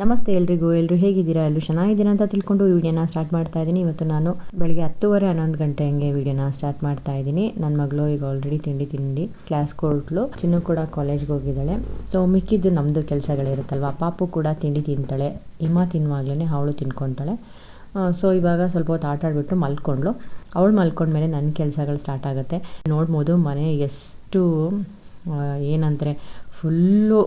ನಮಸ್ತೆ ಎಲ್ರಿಗೂ ಎಲ್ಲರೂ ಹೇಗಿದ್ದೀರಾ? ಎಲ್ಲರೂ ಚೆನ್ನಾಗಿದ್ದೀರಾ ಅಂತ ತಿಳ್ಕೊಂಡು ವಿಡಿಯೋನ ಸ್ಟಾರ್ಟ್ ಮಾಡ್ತಾ ಇದ್ದೀನಿ. ಇವತ್ತು ನಾನು ಬೆಳಗ್ಗೆ ಹತ್ತುವರೆ ಹನ್ನೊಂದು ಗಂಟೆ ಹಂಗೆ ವಿಡಿಯೋನ ಸ್ಟಾರ್ಟ್ ಮಾಡ್ತಾ ಇದ್ದೀನಿ. ನನ್ನ ಮಗಳು ಈಗ ಆಲ್ರೆಡಿ ತಿಂಡಿ ತಿಂಡಿ ಕ್ಲಾಸ್ ಕೊಟ್ಲು ಚಿನ್ನು ಕೂಡ ಕಾಲೇಜ್ಗೆ ಹೋಗಿದ್ದಾಳೆ. ಸೊ ಮಿಕ್ಕಿದ್ದು ನಮ್ಮದು ಕೆಲಸಗಳಿರುತ್ತಲ್ವ ಪಾಪು ಕೂಡ ತಿಂಡಿ ತಿಂತಾಳೆ. ಹಿಮ ತಿನ್ನುವಾಗ್ಲೇ ಅವಳು ತಿನ್ಕೊತಾಳೆ. ಸೊ ಇವಾಗ ಸ್ವಲ್ಪ ಹೊತ್ತು ಆಟ ಆಡ್ಬಿಟ್ಟು ಮಲ್ಕೊಂಡ್ಳು. ಅವಳು ಮಲ್ಕೊಂಡ್ಮೇಲೆ ನನ್ನ ಕೆಲಸಗಳು ಸ್ಟಾರ್ಟ್ ಆಗುತ್ತೆ. ನೋಡ್ಬೋದು ಮನೆ ಎಷ್ಟು ಏನಂದರೆ ಫುಲ್ಲು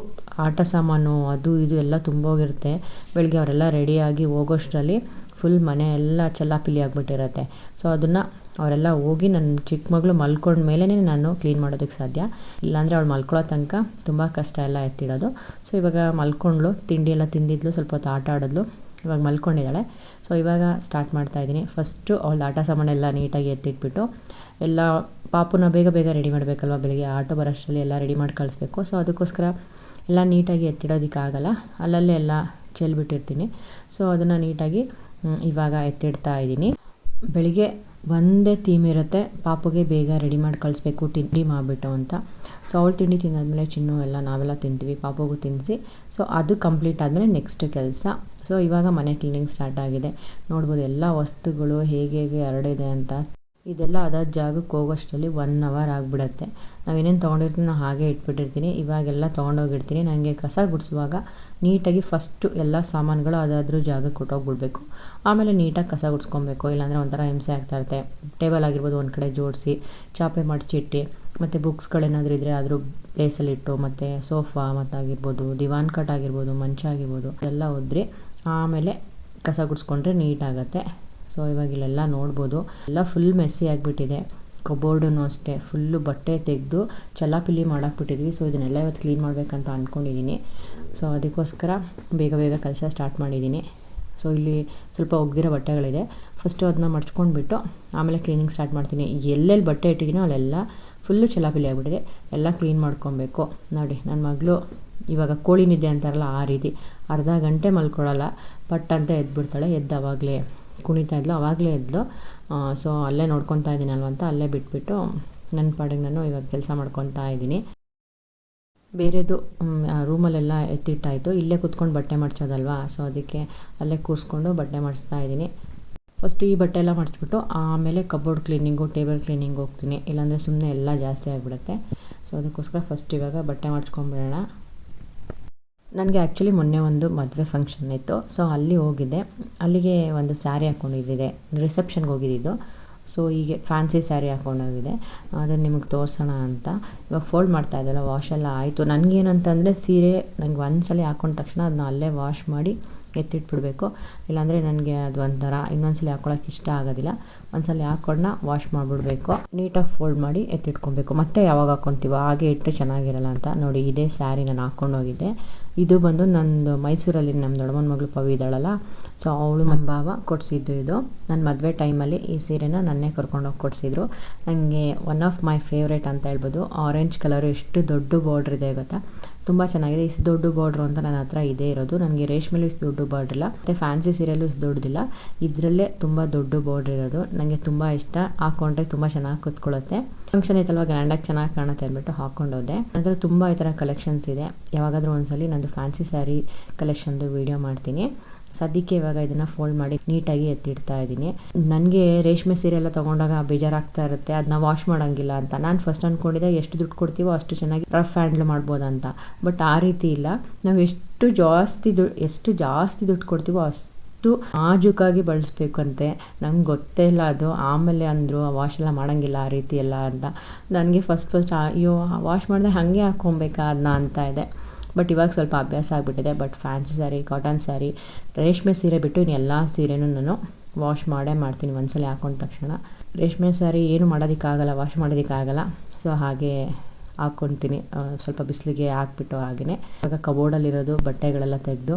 ಆಟ ಸಾಮಾನು, ಅದು ಇದು ಎಲ್ಲ ತುಂಬೋಗಿರುತ್ತೆ. ಬೆಳಗ್ಗೆ ಅವರೆಲ್ಲ ರೆಡಿಯಾಗಿ ಹೋಗೋಷ್ಟರಲ್ಲಿ ಫುಲ್ ಮನೆ ಎಲ್ಲ ಚೆಲ್ಲಾಪಿಲಿ ಆಗಿಬಿಟ್ಟಿರುತ್ತೆ. ಸೊ ಅದನ್ನು ಅವರೆಲ್ಲ ಹೋಗಿ ನನ್ನ ಚಿಕ್ಕ ಮಗಳು ಮಲ್ಕೊಂಡ ಮೇಲೇ ನಾನು ಕ್ಲೀನ್ ಮಾಡೋದಕ್ಕೆ ಸಾಧ್ಯ. ಇಲ್ಲಾಂದರೆ ಅವಳು ಮಲ್ಕೊಳ್ಳೋ ತನಕ ತುಂಬ ಕಷ್ಟ ಎಲ್ಲ ಎತ್ತಿಡೋದು. ಸೊ ಇವಾಗ ಮಲ್ಕೊಂಡ್ಳು, ತಿಂಡಿ ಎಲ್ಲ ತಿಂದಿದ್ಲು, ಸ್ವಲ್ಪ ಹೊತ್ತು ಆಟ ಆಡಿದ್ಲು ಇವಾಗ ಮಲ್ಕೊಂಡಿದ್ದಾಳೆ. ಸೊ ಇವಾಗ ಸ್ಟಾರ್ಟ್ ಮಾಡ್ತಾ ಇದ್ದೀನಿ. ಫಸ್ಟು ಅವಳ ಆಟ ಸಾಮಾನೆಲ್ಲ ನೀಟಾಗಿ ಎತ್ತಿಟ್ಬಿಟ್ಟು ಎಲ್ಲ ಪಾಪುನ ಬೇಗ ಬೇಗ ರೆಡಿ ಮಾಡಬೇಕಲ್ವ ಬೆಳಿಗ್ಗೆ? ಆಟೋ ಬರೋಷ್ಟರಲ್ಲಿ ಎಲ್ಲ ರೆಡಿ ಮಾಡಿ ಕಳಿಸ್ಬೇಕು. ಸೊ ಅದಕ್ಕೋಸ್ಕರ ಎಲ್ಲ ನೀಟಾಗಿ ಎತ್ತಿಡೋದಕ್ಕಾಗಲ್ಲ. ಅಲ್ಲಲ್ಲೇ ಎಲ್ಲ ಚೆಲ್ಬಿಟ್ಟಿರ್ತೀನಿ. ಸೊ ಅದನ್ನು ನೀಟಾಗಿ ಇವಾಗ ಎತ್ತಿಡ್ತಾ ಇದ್ದೀನಿ. ಬೆಳಿಗ್ಗೆ ಒಂದೇ ಥೀಮ್ ಇರುತ್ತೆ. ಪಾಪುಗೆ ಬೇಗ ರೆಡಿ ಮಾಡಿ ಕಳಿಸ್ಬೇಕು, ತಿಂಡಿ ಮಾಡಿಬಿಟ್ಟು ಅಂತ. ಸೊ ಅವಳು ತಿಂಡಿ ತಿಂದಾದಮೇಲೆ ಚಿನ್ನು ಎಲ್ಲ ನಾವೆಲ್ಲ ತಿಂತೀವಿ, ಪಾಪುಗೂ ತಿನ್ನಿಸಿ. ಸೊ ಅದು ಕಂಪ್ಲೀಟ್ ಆದಮೇಲೆ ನೆಕ್ಸ್ಟ್ ಕೆಲಸ. ಸೊ ಇವಾಗ ಮನೆ ಕ್ಲೀನಿಂಗ್ ಸ್ಟಾರ್ಟ್ ಆಗಿದೆ. ನೋಡ್ಬೋದು ಎಲ್ಲ ವಸ್ತುಗಳು ಹೇಗೆ ಹೇಗೆ ಹರಡಿದೆ ಅಂತ. ಇದೆಲ್ಲ ಅದಾದ ಜಾಗಕ್ಕೆ ಹೋಗೋಷ್ಟರಲ್ಲಿ ಒನ್ ಅವರ್ ಆಗಿಬಿಡತ್ತೆ. ನಾವೇನೇನು ತೊಗೊಂಡಿರ್ತೀವಿ ನಾನು ಹಾಗೆ ಇಟ್ಬಿಟ್ಟಿರ್ತೀನಿ. ಇವಾಗೆಲ್ಲ ತೊಗೊಂಡೋಗಿರ್ತೀನಿ ನನಗೆ ಕಸ ಗುಡಿಸುವಾಗ ನೀಟಾಗಿ ಫಸ್ಟು ಎಲ್ಲ ಸಾಮಾನುಗಳು ಅದಾದ್ರೂ ಜಾಗಕ್ಕೆ ಕೊಟ್ಟೋಗ್ಬಿಡ್ಬೇಕು. ಆಮೇಲೆ ನೀಟಾಗಿ ಕಸ ಗುಡಿಸ್ಕೊಬೇಕು. ಇಲ್ಲಾಂದರೆ ಒಂಥರ ಹಿಂಸೆ ಆಗ್ತಾಯಿರುತ್ತೆ ಟೇಬಲ್ ಆಗಿರ್ಬೋದು ಒಂದು ಕಡೆ ಜೋಡಿಸಿ, ಚಾಪೆ ಮಡಚಿಟ್ಟು ಮತ್ತು ಬುಕ್ಸ್ಗಳೇನಾದರೂ ಇದ್ದರೆ ಅದ್ರ ಪ್ಲೇಸಲ್ಲಿಟ್ಟು ಮತ್ತು ಸೋಫಾ ಮತ್ತಾಗಿರ್ಬೋದು ದಿವಾನ್ ಕಟ್ ಆಗಿರ್ಬೋದು, ಮಂಚ ಆಗಿರ್ಬೋದು, ಎಲ್ಲ ಒದ್ರಿ, ಆಮೇಲೆ ಕಸ ಗುಡಿಸ್ಕೊಂಡ್ರೆ ನೀಟಾಗತ್ತೆ. ಸೊ ಇವಾಗ ಇಲ್ಲೆಲ್ಲ ನೋಡ್ಬೋದು. ಎಲ್ಲ ಫುಲ್ ಮೆಸ್ಸಿ ಆಗಿಬಿಟ್ಟಿದೆ. ಕಬೋರ್ಡನ್ನು ಅಷ್ಟೇ ಫುಲ್ಲು ಬಟ್ಟೆ ತೆಗೆದು ಚಲಾಪಿಲಿ ಮಾಡಾಕ್ಬಿಟ್ಟಿದ್ವಿ. ಸೊ ಇದನ್ನೆಲ್ಲ ಇವತ್ತು ಕ್ಲೀನ್ ಮಾಡಬೇಕಂತ ಅಂದ್ಕೊಂಡಿದ್ದೀನಿ ಸೊ ಅದಕ್ಕೋಸ್ಕರ ಬೇಗ ಬೇಗ ಕೆಲಸ ಸ್ಟಾರ್ಟ್ ಮಾಡಿದ್ದೀನಿ ಸೊ ಇಲ್ಲಿ ಸ್ವಲ್ಪ ಒಗ್ದಿರೋ ಬಟ್ಟೆಗಳಿದೆ. ಫಸ್ಟು ಅದನ್ನ ಮಡ್ಚ್ಕೊಂಡ್ಬಿಟ್ಟು ಆಮೇಲೆ ಕ್ಲೀನಿಂಗ್ ಸ್ಟಾರ್ಟ್ ಮಾಡ್ತೀನಿ. ಎಲ್ಲೆಲ್ಲಿ ಬಟ್ಟೆ ಇಟ್ಟಿದ್ದೀನೋ ಅಲ್ಲೆಲ್ಲ ಫುಲ್ಲು ಚಲಾಪಿಲಿ ಆಗಿಬಿಟ್ಟಿದೆ. ಎಲ್ಲ ಕ್ಲೀನ್ ಮಾಡ್ಕೊಬೇಕು. ನೋಡಿ ನನ್ನ ಮಗಳು ಇವಾಗ ಕೋಳಿ ನಿದ್ದೆ ಅಂತಾರಲ್ಲ ಆ ರೀತಿ. ಅರ್ಧ ಗಂಟೆ ಮಲ್ಕೊಳ್ಳಲ್ಲ ಪಟ್ ಅಂತ ಎದ್ಬಿಡ್ತಾಳೆ ಎದ್ದು ಅವಾಗಲೇ ಕುಣಿತಾ ಇದ್ಲು, ಅವಾಗಲೇ ಇದ್ಲು. ಸೊ ಅಲ್ಲೇ ನೋಡ್ಕೊತಾ ಇದ್ದೀನಲ್ವ ಅಂತ ಅಲ್ಲೇ ಬಿಟ್ಬಿಟ್ಟು ನನ್ನ ಪಾಡಿಗೆ ನಾನು ಇವಾಗ ಕೆಲಸ ಮಾಡ್ಕೊತಾ ಇದ್ದೀನಿ. ಬೇರೆದು ರೂಮಲ್ಲೆಲ್ಲ ಎತ್ತಿಟ್ಟಾಯಿತು ಇಲ್ಲೇ ಕುತ್ಕೊಂಡು ಬಟ್ಟೆ ಮಡ್ಚೋದಲ್ವಾ ಸೊ ಅದಕ್ಕೆ ಅಲ್ಲೇ ಕೂರಿಸ್ಕೊಂಡು ಬಟ್ಟೆ ಮಾಡಿಸ್ತಾ ಇದ್ದೀನಿ. ಫಸ್ಟ್ ಈ ಬಟ್ಟೆ ಎಲ್ಲ ಮಡಿಸ್ಬಿಟ್ಟು ಆಮೇಲೆ ಕಬೋರ್ಡ್ ಕ್ಲೀನಿಂಗು ಟೇಬಲ್ ಕ್ಲೀನಿಂಗ್ ಹೋಗ್ತೀನಿ. ಇಲ್ಲಾಂದರೆ ಸುಮ್ಮನೆ ಎಲ್ಲ ಜಾಸ್ತಿ ಆಗಿಬಿಡುತ್ತೆ. ಸೊ ಅದಕ್ಕೋಸ್ಕರ ಫಸ್ಟ್ ಇವಾಗ ಬಟ್ಟೆ ಮಡ್ಚ್ಕೊಂಬಿಡೋಣ ನನಗೆ ಆ್ಯಕ್ಚುಲಿ ಮೊನ್ನೆ ಒಂದು ಮದುವೆ ಫಂಕ್ಷನ್ ಇತ್ತು. ಸೊ ಅಲ್ಲಿ ಹೋಗಿದ್ದೆ. ಅಲ್ಲಿಗೆ ಒಂದು ಸ್ಯಾರಿ ಹಾಕ್ಕೊಂಡಿದ್ದಿದೆ ರಿಸೆಪ್ಷನ್ಗೆ ಹೋಗಿದ್ದಿದ್ದು. ಸೊ ಹೀಗೆ ಫ್ಯಾನ್ಸಿ ಸ್ಯಾರಿ ಹಾಕ್ಕೊಂಡೋಗಿದೆ ಅದನ್ನು ನಿಮಗೆ ತೋರಿಸೋಣ ಅಂತ. ಇವಾಗ ಫೋಲ್ಡ್ ಮಾಡ್ತಾ ಇದ್ದಲ್ಲ ವಾಶೆಲ್ಲ ಆಯಿತು. ನನಗೇನಂತಂದರೆ ಸೀರೆ ನನಗೆ ಒಂದು ಸಲ ಹಾಕೊಂಡ ತಕ್ಷಣ ಅದನ್ನ ಅಲ್ಲೇ ವಾಶ್ ಮಾಡಿ ಎತ್ತಿಟ್ಬಿಡ್ಬೇಕು. ಇಲ್ಲಾಂದರೆ ನನಗೆ ಅದು ಒಂಥರ, ಇನ್ನೊಂದ್ಸಲ ಹಾಕ್ಕೊಳಕ್ಕೆ ಇಷ್ಟ ಆಗೋದಿಲ್ಲ. ಒಂದ್ಸಲ ಹಾಕ್ಕೊಡ್ನ ವಾಶ್ ಮಾಡಿಬಿಡ್ಬೇಕು. ನೀಟಾಗಿ ಫೋಲ್ಡ್ ಮಾಡಿ ಎತ್ತಿಟ್ಕೊಬೇಕು. ಮತ್ತೆ ಯಾವಾಗ ಹಾಕ್ಕೊತೀವೋ ಹಾಗೆ ಇಟ್ಟರೆ ಚೆನ್ನಾಗಿರಲ್ಲ ಅಂತ. ನೋಡಿ, ಇದೇ ಸ್ಯಾರಿ ನಾನು ಹಾಕ್ಕೊಂಡೋಗಿದ್ದೆ ಇದು ಬಂದು ನಂದು ಮೈಸೂರಲ್ಲಿ ನಮ್ಮ ದೊಡ್ಡಮ್ಮನ ಮಗಳು ಪವಿ ಇದ್ದಾಳಲ್ಲ. ಸೊ ಅವಳು ನನ್ನ ಭಾವ ಕೊಡಿಸಿದ್ದು ಇದು. ನನ್ನ ಮದುವೆ ಟೈಮಲ್ಲಿ ಈ ಸೀರೆನ ನನ್ನೇ ಕರ್ಕೊಂಡೋಗಿ ಕೊಡಿಸಿದ್ರು. ನನಗೆ ಒನ್ ಆಫ್ ಮೈ ಫೇವ್ರೇಟ್ ಅಂತ ಹೇಳ್ಬೋದು. ಆರೆಂಜ್ ಕಲರು ಎಷ್ಟು ದೊಡ್ಡ ಬಾರ್ಡ್ರ್ ಇದೆ ಗೊತ್ತಾ? ತುಂಬ ಚೆನ್ನಾಗಿದೆ. ಇಷ್ಟು ದೊಡ್ಡ ಬಾರ್ಡ್ರು ಅಂತ ನನ್ನ ಹತ್ರ ಇದೇ ಇರೋದು. ನನಗೆ ರೇಷ್ಮೆಲು ಇಷ್ಟು ದೊಡ್ಡ ಬಾರ್ಡ್ರ್ ಇಲ್ಲ. ಮತ್ತು ಫ್ಯಾನ್ಸಿ ಸೀರೆಯಲ್ಲೂ ಇಷ್ಟು ದೊಡ್ಡದಿಲ್ಲ ಇದರಲ್ಲೇ ತುಂಬ ದೊಡ್ಡ ಬಾರ್ಡ್ರ್ ಇರೋದು. ನನಗೆ ತುಂಬ ಇಷ್ಟ. ಹಾಕೊಂಡ್ರೆ ತುಂಬ ಚೆನ್ನಾಗಿ ಕೂತ್ಕೊಳ್ಳುತ್ತೆ. ಫಂಕ್ಷನ್ ಐತಲ್ವ? ಗ್ರ್ಯಾಂಡಾಗಿ ಚೆನ್ನಾಗಿ ಕಾಣುತ್ತೆ ಅಂದ್ಬಿಟ್ಟು ಹಾಕ್ಕೊಂಡೋದೆ. ನಂತರ ತುಂಬ ಈ ಥರ ಕಲೆಕ್ಷನ್ಸ್ ಇದೆ. ಯಾವಾಗಾದರೂ ಒಂದ್ಸಲಿ ನಂದು ಫ್ಯಾನ್ಸಿ ಸ್ಯಾರಿ ಕಲೆಕ್ಷನ್ದು ವೀಡಿಯೋ ಮಾಡ್ತೀನಿ. ಸದ್ಯಕ್ಕೆ ಇವಾಗ ಇದನ್ನು ಫೋಲ್ಡ್ ಮಾಡಿ ನೀಟಾಗಿ ಎತ್ತಿಡ್ತಾ ಇದ್ದೀನಿ. ನನಗೆ ರೇಷ್ಮೆ ಸೀರೆ ಎಲ್ಲ ತೊಗೊಂಡಾಗ ಬೇಜಾರಾಗ್ತಾ ಇರುತ್ತೆ ಅದನ್ನ ವಾಶ್ ಮಾಡೋಂಗಿಲ್ಲ ಅಂತ. ನಾನು ಫಸ್ಟ್ ಅಂದ್ಕೊಂಡಿದ್ದೆ ಎಷ್ಟು ದುಡ್ಡು ಕೊಡ್ತೀವೋ ಅಷ್ಟು ಚೆನ್ನಾಗಿ ರಫ್ ಹ್ಯಾಂಡ್ಲ್ ಮಾಡ್ಬೋದಂತ. ಬಟ್ ಆ ರೀತಿ ಇಲ್ಲ. ನಾವು ಎಷ್ಟು ಜಾಸ್ತಿ ದುಡ್ಡು ಎಷ್ಟು ಜಾಸ್ತಿ ದುಡ್ಡು ಕೊಡ್ತೀವೋ ಅಷ್ಟು ನಾಜೂಕಾಗಿ ಬಳಸ್ಬೇಕಂತೆ. ನಂಗೆ ಗೊತ್ತೇ ಇಲ್ಲ ಅದು. ಆಮೇಲೆ ಅಂದರು ವಾಶ್ ಎಲ್ಲ ಮಾಡೋಂಗಿಲ್ಲ ಆ ರೀತಿ ಎಲ್ಲ ಅಂತ. ನನಗೆ ಫಸ್ಟ್ ಫಸ್ಟ್ ಅಯ್ಯೋ ವಾಶ್ ಮಾಡಿದೆ ಹಾಗೆ ಹಾಕ್ಕೊಬೇಕಾ ಅದನ್ನ ಅಂತ ಇದೆ. ಬಟ್ ಇವಾಗ ಸ್ವಲ್ಪ ಅಭ್ಯಾಸ ಆಗಿಬಿಟ್ಟಿದೆ. But fancy sari cotton sari ರೇಷ್ಮೆ ಸೀರೆ ಬಿಟ್ಟು ಇನ್ನು ಎಲ್ಲ ಸೀರೆನೂ ನಾನು ವಾಶ್ ಮಾಡೇ ಮಾಡ್ತೀನಿ. ಒಂದ್ಸಲ ಹಾಕೊಂಡ ತಕ್ಷಣ. ರೇಷ್ಮೆ ಸ್ಯಾರಿ ಏನು ಮಾಡೋದಕ್ಕಾಗಲ್ಲ ವಾಶ್ ಮಾಡೋದಕ್ಕಾಗಲ್ಲ. ಸೊ ಹಾಗೆ ಹಾಕ್ಕೊತೀನಿ ಸ್ವಲ್ಪ ಬಿಸಿಲಿಗೆ ಹಾಕ್ಬಿಟ್ಟು ಹಾಗೆಯೇ ಇವಾಗ ಕಬೋರ್ಡಲ್ಲಿರೋದು, ಬಟ್ಟೆಗಳೆಲ್ಲ ತೆಗೆದು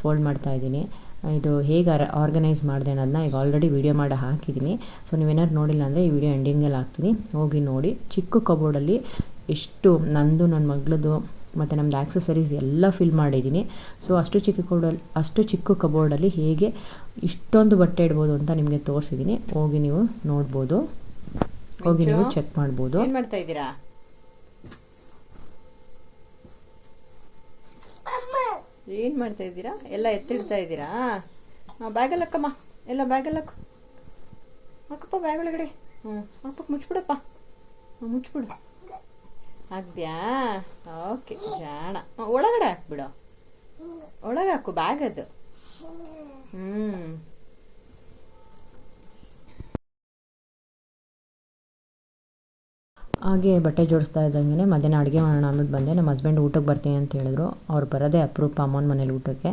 ಫೋಲ್ಡ್ ಮಾಡ್ತಾ ಇದ್ದೀನಿ. ಇದು ಹೇಗೆ ಆರ್ಗನೈಸ್ ಮಾಡಿದೆ ಅನ್ನೋದನ್ನ ಈಗ ಆಲ್ರೆಡಿ ವೀಡಿಯೋ ಮಾಡಿ ಹಾಕಿದ್ದೀನಿ. ಸೊ ನೀವೇನಾದ್ರು ನೋಡಿಲ್ಲ ಅಂದರೆ ಈ ವಿಡಿಯೋ ಎಂಡಿಂಗಲ್ಲಿ ಹಾಕ್ತೀನಿ. ಹೋಗಿ ನೋಡಿ. ಚಿಕ್ಕ ಕಬೋರ್ಡಲ್ಲಿ ಎಷ್ಟು ನಂದು ನನ್ನ ಮಗಳದು ಮತ್ತು ನಮ್ಮದು ಆ್ಯಕ್ಸಸರೀಸ್ ಎಲ್ಲ ಫಿಲ್ ಮಾಡಿದ್ದೀನಿ. ಸೊ ಅಷ್ಟು ಚಿಕ್ಕ ಕಬೋರ್ಡಲ್ಲಿ ಅಷ್ಟು ಚಿಕ್ಕ ಕಬೋರ್ಡಲ್ಲಿ ಹೇಗೆ ಇಷ್ಟೊಂದು ಬಟ್ಟೆ ಇಡ್ಬೋದು ಅಂತ ನಿಮಗೆ ತೋರಿಸಿದ್ದೀನಿ. ಹೋಗಿ ನೀವು ನೋಡ್ಬೋದು. ಹೋಗಿ ನೀವು ಚೆಕ್ ಮಾಡ್ಬೋದು. ಏನ್ ಮಾಡ್ತಾ ಇದ್ದೀರಾ? ಏನು ಮಾಡ್ತಾ ಇದ್ದೀರಾ? ಎಲ್ಲ ಎತ್ತಿಡ್ತಾ ಇದ್ದೀರಾ? ಬ್ಯಾಗಲ್ಲಿ ಹಾಕಮ್ಮ. ಎಲ್ಲ ಬ್ಯಾಗಲ್ಲಿ ಹಾಕು. ಹಾಕಪ್ಪ ಬ್ಯಾಗ್ ಒಳಗಡೆ. ಹ್ಞೂ ಹಾಕ್ಬಿಟ್ಟು ಮುಚ್ಬಿಡಪ್ಪ ಹ್ಞೂ ಮುಚ್ಬಿಡು ಹಾಕ್ದ್ಯಾ ಓಕೆ, ಜಾಣ. ಒಳಗಡೆ ಹಾಕ್ಬಿಡು. ಒಳಗೆ ಹಾಕು ಬ್ಯಾಗ್ ಅದು. ಹ್ಮ್. ಹಾಗೆ ಬಟ್ಟೆ ಜೋಡಿಸ್ತಾ ಇದ್ದಂಗೆ ಮಧ್ಯಾಹ್ನ ಅಡುಗೆ ಮಾಡೋಣ ಅಂದ್ಬಿಟ್ಟು ಬಂದೆ. ನಮ್ಮ ಹಸ್ಬೆಂಡ್ ಊಟಕ್ಕೆ ಬರ್ತೀನಿ ಅಂತ ಹೇಳಿದ್ರು. ಅವ್ರು ಬರೋದೇ ಅಪರೂಪ ಅಮ್ಮನ ಮನೇಲಿ ಊಟಕ್ಕೆ.